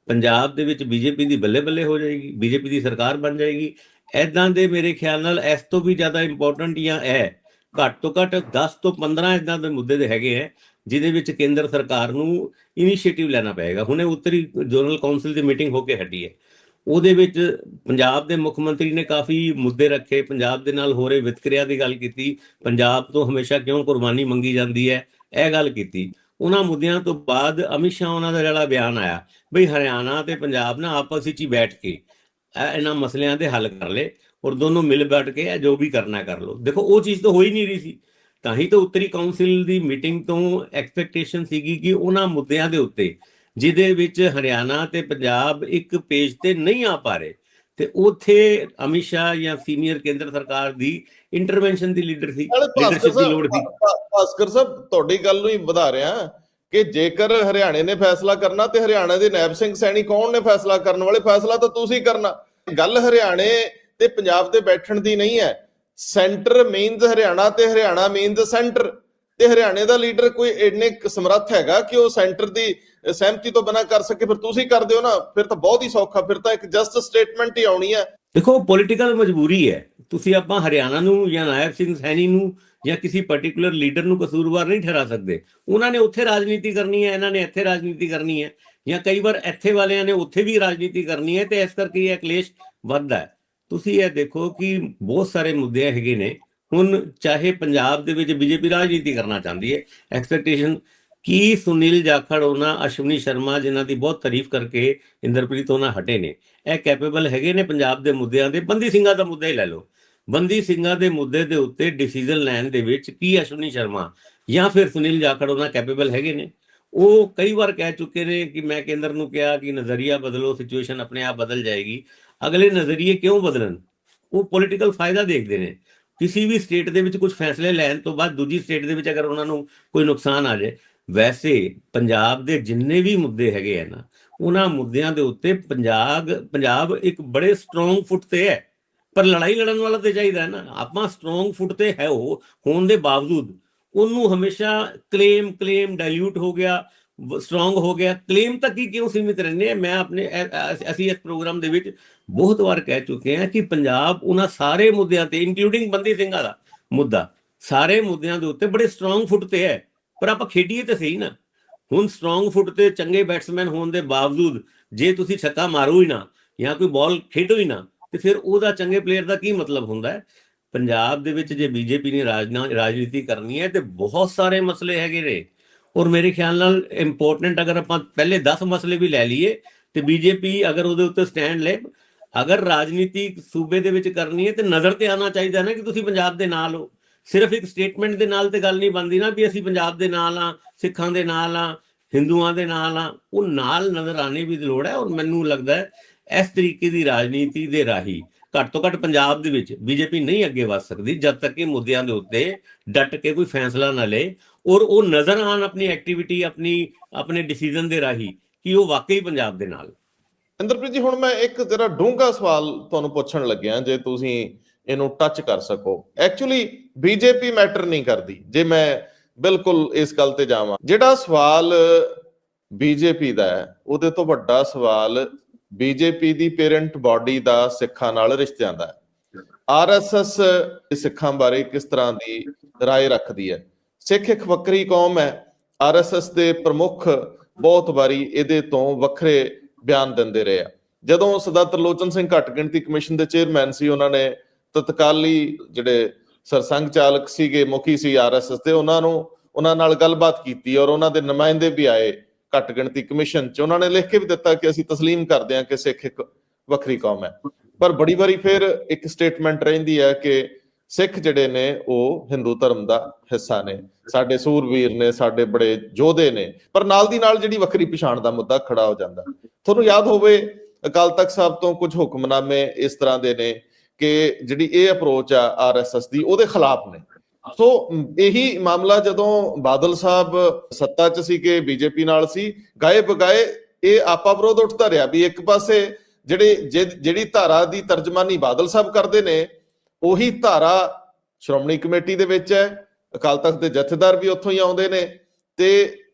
ਪੰਜਾਬ ਦੇ ਵਿੱਚ ਬੀਜੇਪੀ ਦੀ ਬੱਲੇ ਬੱਲੇ ਹੋ ਜਾਏਗੀ ਬੀਜੇਪੀ ਦੀ ਸਰਕਾਰ ਬਣ ਜਾਏਗੀ। ਐਦਾਂ ਦੇ ਮੇਰੇ ਖਿਆਲ ਨਾਲ ਇਸ ਤੋਂ ਵੀ ਜ਼ਿਆਦਾ ਇੰਪੋਰਟੈਂਟ ਜਾਂ ਹੈ ਘੱਟ ਤੋਂ ਘੱਟ 10 ਤੋਂ 15 ਇਦਾਂ ਦੇ ਮੁੱਦੇ ਦੇ ਹੈਗੇ ਹੈ ਜਿਹਦੇ ਵਿੱਚ ਕੇਂਦਰ ਸਰਕਾਰ ਨੂੰ ਇਨੀਸ਼ੀਏਟਿਵ ਲੈਣਾ ਪਏਗਾ। ਹੁਣੇ ਉੱਤਰੀ ਜਨਰਲ ਕਾਉਂਸਲ ਦੀ ਮੀਟਿੰਗ ਹੋ ਕੇ ਹਟੀ ਹੈ। ਉਹਦੇ ਵਿੱਚ ਪੰਜਾਬ ਦੇ ਮੁੱਖ ਮੰਤਰੀ ਨੇ ਕਾਫੀ ਮੁੱਦੇ ਰੱਖੇ। ਪੰਜਾਬ ਦੇ ਨਾਲ ਹੋ ਰਹੇ ਵਿਤਕਰਿਆ ਦੀ ਗੱਲ ਕੀਤੀ। ਪੰਜਾਬ ਤੋਂ ਹਮੇਸ਼ਾ ਕਿਉਂ ਕੁਰਬਾਨੀ ਮੰਗੀ ਜਾਂਦੀ ਹੈ, ਇਹ ਗੱਲ ਕੀਤੀ। ਉਹਨਾਂ ਮੁੱਦਿਆਂ ਤੋਂ ਬਾਅਦ ਅਮਿਤ ਸ਼ਾਹ ਉਹਨਾਂ ਦਾ ਜਿਹੜਾ ਬਿਆਨ ਆਇਆ, ਬਈ ਹਰਿਆਣਾ ਤੇ ਪੰਜਾਬ ਨਾ ਆਪਸ ਵਿੱਚ ਹੀ ਬੈਠ ਕੇ ਇਹਨਾਂ ਮਸਲਿਆਂ ਦੇ ਹੱਲ ਕਰ ਲੇ ਔਰ ਦੋਨੋਂ ਮਿਲ ਬੈਠ ਕੇ ਇਹ ਜੋ ਵੀ ਕਰਨਾ ਕਰ ਲੋ ਦੇਖੋ, ਉਹ ਚੀਜ਼ ਤਾਂ ਹੋ ਹੀ ਨਹੀਂ ਰਹੀ ਸੀ। ਤਾਂ ਹੀ ਤਾਂ ਉੱਤਰੀ ਕਾਉਂਸਲ ਦੀ ਮੀਟਿੰਗ ਤੋਂ ਐਕਸਪੈਕਟੇਸ਼ਨ ਸੀਗੀ ਕਿ ਉਹਨਾਂ ਮੁੱਦਿਆਂ ਦੇ ਉੱਤੇ ਜਿਹਦੇ ਵਿੱਚ ਹਰਿਆਣਾ ਤੇ ਪੰਜਾਬ ਇੱਕ ਪੇਜ ਤੇ ਨਹੀਂ ਆ ਪਾ ਰਹੇ ਤੇ ਉਥੇ ਅਮਿਤ ਸ਼ਾਹ ਜਾਂ ਸੀਨੀਅਰ ਕੇਂਦਰ ਸਰਕਾਰ ਦੀ ਇੰਟਰਵੈਂਸ਼ਨ ਦੀ ਲੀਡਰ ਸੀ ਲੀਡਰਸ਼ਿਪ ਦੀ ਲੋੜ ਸੀ। ਭਾਸਕਰ ਸਾਹਿਬ ਤੁਹਾਡੀ ਗੱਲ ਨੂੰ ਹੀ ਵਧਾ ਰਿਹਾ ਕਿ ਜੇਕਰ ਹਰਿਆਣੇ ਨੇ ਫੈਸਲਾ ਕਰਨਾ ਤੇ ਹਰਿਆਣਾ ਦੇ ਨਾਇਬ ਸਿੰਘ ਸੈਣੀ ਕੌਣ ਨੇ ਫੈਸਲਾ ਕਰਨ ਵਾਲੇ? ਫੈਸਲਾ ਤਾਂ ਤੁਸੀਂ ਕਰਨਾ। ਗੱਲ ਹਰਿਆਣੇ ਤੇ ਪੰਜਾਬ ਦੇ ਬੈਠਣ ਦੀ ਨਹੀਂ ਹੈ। ਸੈਂਟਰ ਮੀਨਸ ਹਰਿਆਣਾ ਤੇ ਹਰਿਆਣਾ ਮੀਨਸ ਸੈਂਟਰ। ਤੇ ਹਰਿਆਣੇ ਦਾ ਲੀਡਰ ਕੋਈ ਇੰਨੇ ਸਮਰੱਥ ਹੈਗਾ ਕਿ ਉਹ ਸੈਂਟਰ ਦੀ ਸਹਿਮਤੀ ਤੋਂ ਬਿਨਾਂ ਕਰ ਸਕੇ? ਫਿਰ ਤੁਸੀਂ ਕਰ ਦਿਓ ਨਾ, ਫਿਰ ਤਾਂ ਬਹੁਤ ਹੀ ਸੌਖਾ, ਫਿਰ ਤਾਂ ਇੱਕ ਜਸਟ ਸਟੇਟਮੈਂਟ ਹੀ ਆਉਣੀ ਹੈ। ਦੇਖੋ ਪੋਲਿਟੀਕਲ ਮਜਬੂਰੀ ਹੈ। ਤੁਸੀਂ ਆਪਾਂ ਹਰਿਆਣਾ ਨੂੰ ਜਾਂ ਨਾਇਬ ਸਿੰਘ ਸੈਣੀ ਨੂੰ ਜਾਂ ਕਿਸੇ ਪਾਰਟਿਕੂਲਰ ਲੀਡਰ ਨੂੰ ਕਸੂਰਵਾਰ ਨਹੀਂ ਠਹਿਰਾ ਸਕਦੇ। ਉਹਨਾਂ ਨੇ ਉੱਥੇ ਰਾਜਨੀਤੀ ਕਰਨੀ ਹੈ, ਇਹਨਾਂ ਨੇ ਇੱਥੇ ਰਾਜਨੀਤੀ ਕਰਨੀ ਹੈ। ਜਾਂ ਕਈ ਵਾਰ ਇੱਥੇ ਵਾਲਿਆਂ ਨੇ ਉੱਥੇ ਵੀ ਰਾਜਨੀਤੀ ਕਰਨੀ ਹੈ ਤੇ ਇਸ ਕਰਕੇ ਇਹ ਕਲੇਸ਼ ਵੱਧਦਾ ਹੈ। ਤੁਸੀਂ ਇਹ ਦੇਖੋ ਕਿ ਬਹੁਤ ਸਾਰੇ ਮੁੱਦੇ ਹੈਗੇ ਨੇ। ਹੁਣ ਚਾਹੇ ਪੰਜਾਬ ਦੇ ਵਿੱਚ ਬੀਜੇਪੀ ਰਾਜਨੀਤੀ ਕਰਨਾ ਚਾਹੁੰਦੀ ਹੈ ਐਕਸਪੈਕਟੇਸ਼ਨ ਕੀ ਸੁਨੀਲ ਜਾਖੜ ਉਹਨਾਂ ਅਸ਼ਵਨੀ ਸ਼ਰਮਾ ਜਿਨ੍ਹਾਂ ਦੀ ਬਹੁਤ ਤਾਰੀਫ ਕਰਕੇ ਇੰਦਰਪ੍ਰੀਤ ਉਹਨਾਂ ਹਟੇ ਨੇ, ਇਹ ਕੈਪੇਬਲ ਹੈਗੇ ਨੇ ਪੰਜਾਬ ਦੇ ਮੁੱਦਿਆਂ ਦੇ? ਬੰਦੀ ਸਿੰਘਾਂ ਦਾ ਮੁੱਦਾ ਹੀ ਲੈ ਲਓ। ਬੰਦੀ ਸਿੰਘਾਂ ਦੇ ਮੁੱਦੇ ਦੇ ਉੱਤੇ ਡਿਸੀਜਨ ਲੈਣ ਦੇ ਵਿੱਚ ਕੀ ਅਸ਼ਵਨੀ ਸ਼ਰਮਾ ਜਾਂ ਫਿਰ ਸੁਨੀਲ ਜਾਖੜ ਉਹਨਾਂ ਕੈਪੇਬਲ ਹੈਗੇ ਨੇ? ਉਹ ਕਈ ਵਾਰ ਕਹਿ ਚੁੱਕੇ ਨੇ ਕਿ ਮੈਂ ਕੇਂਦਰ ਨੂੰ ਕਿਹਾ ਕਿ ਨਜ਼ਰੀਆ ਬਦਲੋ ਸਿਚੁਏਸ਼ਨ ਆਪਣੇ ਆਪ ਬਦਲ ਜਾਏਗੀ। ਅਗਲੇ ਨਜ਼ਰੀਏ ਕਿਉਂ ਬਦਲਣ? ਉਹ ਪੋਲਿਟੀਕਲ ਫਾਇਦਾ ਦੇਖਦੇ ਨੇ। ਕਿਸੇ ਵੀ ਸਟੇਟ ਦੇ ਵਿੱਚ ਕੁਝ ਫੈਸਲੇ ਲੈਣ ਤੋਂ ਬਾਅਦ ਦੂਜੀ ਸਟੇਟ ਦੇ ਵਿੱਚ ਅਗਰ ਉਹਨਾਂ ਨੂੰ ਕੋਈ ਨੁਕਸਾਨ ਆ ਜਾਏ, ਵੈਸੇ ਪੰਜਾਬ ਦੇ ਜਿੰਨੇ ਵੀ ਮੁੱਦੇ ਹੈਗੇ ਆ ਨਾ, ਉਹਨਾਂ ਮੁੱਦਿਆਂ ਦੇ ਉੱਤੇ ਪੰਜਾਬ ਪੰਜਾਬ ਇੱਕ ਬੜੇ ਸਟਰੋਂਗ ਫੁੱਟ ਤੇ ਹੈ। ਪਰ ਲੜਾਈ ਲੜਨ ਵਾਲਾ ਤੇ ਚਾਹੀਦਾ ਹੈ ਨਾ। ਆਪਾਂ ਸਟਰੋਂਗ ਫੁੱਟ ਤੇ ਹੈ ਉਹ, ਹੋਣ ਦੇ ਬਾਵਜੂਦ ਉਹਨੂੰ ਹਮੇਸ਼ਾ ਕਲੇਮ ਕਲੇਮ ਡਾਇਲੂਟ ਹੋ ਗਿਆ। ਸਟਰੋਂਗ ਹੋ ਗਿਆ। ਕਲੇਮ ਤੱਕ ਹੀ ਕਿਉਂ ਸੀਮਿਤ ਰਹਿੰਦੇ ਆ? ਮੈਂ ਆਪਣੇ ਅਸੀਂ ਇਸ ਪ੍ਰੋਗਰਾਮ ਦੇ ਵਿੱਚ ਬਹੁਤ ਵਾਰ ਕਹਿ ਚੁੱਕੇ ਹਾਂ ਕਿ ਪੰਜਾਬ ਉਹਨਾਂ ਸਾਰੇ ਮੁੱਦਿਆਂ ਤੇ ਇਨਕਲੂਡਿੰਗ ਬੰਦੀ ਸਿੰਘਾਂ ਦਾ ਮੁੱਦਾ, ਸਾਰੇ ਮੁੱਦਿਆਂ ਦੇ ਉੱਤੇ ਬੜੇ ਸਟਰੋਂਗ ਫੁੱਟ ਤੇ ਹੈ। ਪਰ ਆਪਾਂ ਖੇਡੀਏ ਤੇ ਸਹੀ ਨਾ। ਹੁਣ ਸਟਰੋਂਗ ਫੁੱਟ ਤੇ ਚੰਗੇ ਬੈਟਸਮੈਨ ਹੋਣ ਦੇ ਬਾਵਜੂਦ ਜੇ ਤੁਸੀਂ ਛੱਕਾ ਮਾਰੋ ਹੀ ਨਾ ਜਾਂ ਕੋਈ ਬਾਲ ਖੇਡੋ ਹੀ ਨਾ, ਤੇ ਫਿਰ ਉਹਦਾ ਚੰਗੇ ਪਲੇਅਰ ਦਾ ਕੀ ਮਤਲਬ ਹੁੰਦਾ ਹੈ? ਪੰਜਾਬ ਦੇ ਵਿੱਚ ਜੇ ਬੀਜੇਪੀ ਨੇ ਰਾਜਨਾ, ਰਾਜਨੀਤੀ ਕਰਨੀ ਹੈ ਤੇ ਬਹੁਤ ਸਾਰੇ ਮਸਲੇ ਹੈਗੇ ਨੇ। ਔਰ ਮੇਰੇ ਖਿਆਲ ਨਾਲ ਇੰਪੋਰਟੈਂਟ ਅਗਰ ਆਪਾਂ ਪਹਿਲੇ 10 ਮਸਲੇ ਵੀ ਲੈ ਲਈਏ, ਤੇ ਬੀਜੇਪੀ ਅਗਰ ਉਹਦੇ ਉੱਤੇ ਸਟੈਂਡ ਲੇ, ਅਗਰ ਰਾਜਨੀਤੀ ਸੂਬੇ ਦੇ ਵਿੱਚ ਕਰਨੀ ਹੈ, ਤੇ ਨਜ਼ਰ ਤੇ ਆਣਾ ਚਾਹੀਦਾ ਨਾ ਕਿ ਤੁਸੀਂ ਪੰਜਾਬ ਦੇ ਨਾਲ ਹੋ। ਸਿਰਫ ਇੱਕ ਸਟੇਟਮੈਂਟ ਦੇ ਨਾਲ ਤੇ ਗੱਲ ਨਹੀਂ ਬਣਦੀ ਨਾ ਵੀ ਅਸੀਂ ਪੰਜਾਬ ਦੇ ਨਾਲ ਆ ਸਿੱਖਾਂ ਦੇ ਨਾਲ ਆ ਹਿੰਦੂਆਂ ਦੇ ਨਾਲ ਆ ਉਹ ਨਾਲ ਨਜ਼ਰ ਆਣੇ ਵੀ ਦੀ ਲੋੜ ਹੈ ਔਰ ਮੈਨੂੰ ਲੱਗਦਾ ਹੈ ਇਸ ਤਰੀਕੇ ਦੀ ਰਾਜਨੀਤੀ ਦੇ ਰਾਹੀਂ ਘੱਟ ਤੋਂ ਘੱਟ ਪੰਜਾਬ ਦੇ ਵਿੱਚ ਬੀਜੇਪੀ ਨਹੀਂ ਅੱਗੇ ਵਧ ਸਕਦੀ, ਜਦ ਤੱਕ ਕਿ ਮੁੱਦਿਆਂ ਦੇ ਉੱਤੇ ਡਟ ਕੇ ਕੋਈ ਫੈਸਲਾ ਨਾ ਲਏ ਔਰ ਉਹ ਨਜ਼ਰ ਆਣ ਆਪਣੀ ਐਕਟੀਵਿਟੀ ਆਪਣੀ ਆਪਣੇ ਡਿਸੀਜਨ ਦੇ ਰਾਹੀਂ ਕਿ ਉਹ ਵਾਕਈ ਪੰਜਾਬ ਦੇ ਨਾਲ ਇੰਦਰਪ੍ਰੀਤ ਜੀ ਹੁਣ ਮੈਂ ਇੱਕ ਜਰਾ ਡੂੰਘਾ ਸਵਾਲ ਤੁਹਾਨੂੰ ਪੁੱਛਣ ਲੱਗਿਆ ਜੇ ਤੁਸੀਂ ਇਹਨੂੰ ਟੱਚ ਕਰ ਸਕੋ ਐਕਚੁਅਲੀ ਬੀਜੇਪੀ ਮੈਟਰ ਨਹੀਂ ਕਰਦੀ ਜੇ ਮੈਂ ਬਿਲਕੁਲ ਇਸ ਗੱਲ ਤੇ ਜਾਵਾਂ ਜਿਹੜਾ ਸਵਾਲ ਬੀਜੇਪੀ ਦਾ ਹੈ ਉਹਦੇ ਤੋਂ ਵੱਡਾ ਸਵਾਲ ਬੀਜੇਪੀ ਦੀ ਪੇਰੈਂਟ ਬਾਡੀ ਦਾ ਸਿੱਖਾਂ ਨਾਲ ਰਿਸ਼ਤਿਆਂ ਦਾ ਹੈ ਆਰਐਸਐਸ ਸਿੱਖਾਂ ਬਾਰੇ ਕਿਸ ਤਰ੍ਹਾਂ ਦੀ رائے ਰੱਖਦੀ ਹੈ ਸਿੱਖ ਇੱਕ ਵੱਖਰੀ ਕੌਮ ਹੈ ਆਰਐਸਐਸ ਦੇ ਪ੍ਰਮੁੱਖ ਬਹੁਤ ਵਾਰੀ ਇਹਦੇ ਤੋਂ ਵੱਖਰੇ ਬਿਆਨ ਦਿੰਦੇ ਰਹੇ ਆ ਜਦੋਂ ਸਰਦਾਰ ਤਰਲੋਚਨ ਸਿੰਘ ਘੱਟ ਗਿਣਤੀ ਕਮਿਸ਼ਨ ਦੇ ਚੇਅਰਮੈਨ ਸੀ ਉਹਨਾਂ ਨੇ ਤਤਕਾਲੀ ਜਿਹੜੇ ਸਰਸੰਘ ਚਾਲਕ ਸੀਗੇ ਮੁਖੀ ਸੀ ਆਰਐਸਐਸ ਦੇ ਉਹਨਾਂ ਨੂੰ ਉਹਨਾਂ ਨਾਲ ਗੱਲਬਾਤ ਕੀਤੀ ਔਰ ਉਹਨਾਂ ਦੇ ਨੁਮਾਇੰਦੇ ਵੀ ਆਏ ਘੱਟ ਗਿਣਤੀ ਕਮਿਸ਼ਨ ਚ ਉਹਨਾਂ ਨੇ ਲਿਖ ਕੇ ਵੀ ਦਿੱਤਾ ਕਿ ਅਸੀਂ تسلیم ਕਰਦੇ ਹਾਂ ਕਿ ਸਿੱਖ ਇੱਕ ਵੱਖਰੀ ਕੌਮ ਹੈ ਪਰ ਬੜੀ ਵਾਰੀ ਫਿਰ ਇੱਕ ਸਟੇਟਮੈਂਟ ਰਹਿੰਦੀ ਹੈ ਕਿ ਸਿੱਖ ਜਿਹੜੇ ਨੇ, ਉਹ ਹਿੰਦੂ ਧਰਮ ਦਾ ਹਿੱਸਾ ਨੇ। ਸਾਡੇ ਸੂਰਵੀਰ ਨੇ, ਸਾਡੇ ਬੜੇ ਯੋਧੇ ਨੇ, ਪਰ ਨਾਲ ਦੀ ਨਾਲ ਜਿਹੜੀ ਵੱਖਰੀ ਪਛਾਣ ਦਾ ਮੁੱਦਾ ਖੜਾ ਹੋ ਜਾਂਦਾ। ਤੁਹਾਨੂੰ ਯਾਦ ਹੋਵੇ, ਅਕਾਲ ਤਖਤ ਸਾਹਿਬ ਤੋਂ ਕੁਝ ਹੁਕਮਨਾਮੇ ਇਸ ਤਰ੍ਹਾਂ ਦੇ ਨੇ ਕਿ ਜਿਹੜੀ ਇਹ ਅਪਰੋਚ ਆ ਆਰਐਸਐਸ ਦੀ, ਉਹਦੇ ਖਿਲਾਫ ਨੇ। ਸੋ, ਇਹੀ ਮਾਮਲਾ ਜਦੋਂ ਬਾਦਲ ਸਾਹਿਬ ਸੱਤਾ 'ਚ ਸੀ ਕਿ ਬੀਜੇਪੀ ਨਾਲ ਸੀ, ਗਾਏ ਬਗਾਏ ਇਹ ਆਪਾ ਵਿਰੋਧ ਉੱਠਦਾ ਰਿਹਾ ਵੀ ਇੱਕ ਪਾਸੇ ਜਿਹੜੇ, ਜਿਹ- ਜਿਹੜੀ ਧਾਰਾ ਦੀ ਤਰਜਮਾਨੀ ਬਾਦਲ ਸਾਹਿਬ ਕਰਦੇ ਨੇ ਉਹੀ ਧਾਰਾ ਸ਼੍ਰੋਮਣੀ ਕਮੇਟੀ ਦੇ ਵਿੱਚ ਹੈ, ਅਕਾਲ ਤਖਤ ਦੇ ਜਥੇਦਾਰ ਵੀ ਉੱਥੋਂ ਹੀ ਆਉਂਦੇ ਨੇ ਤੇ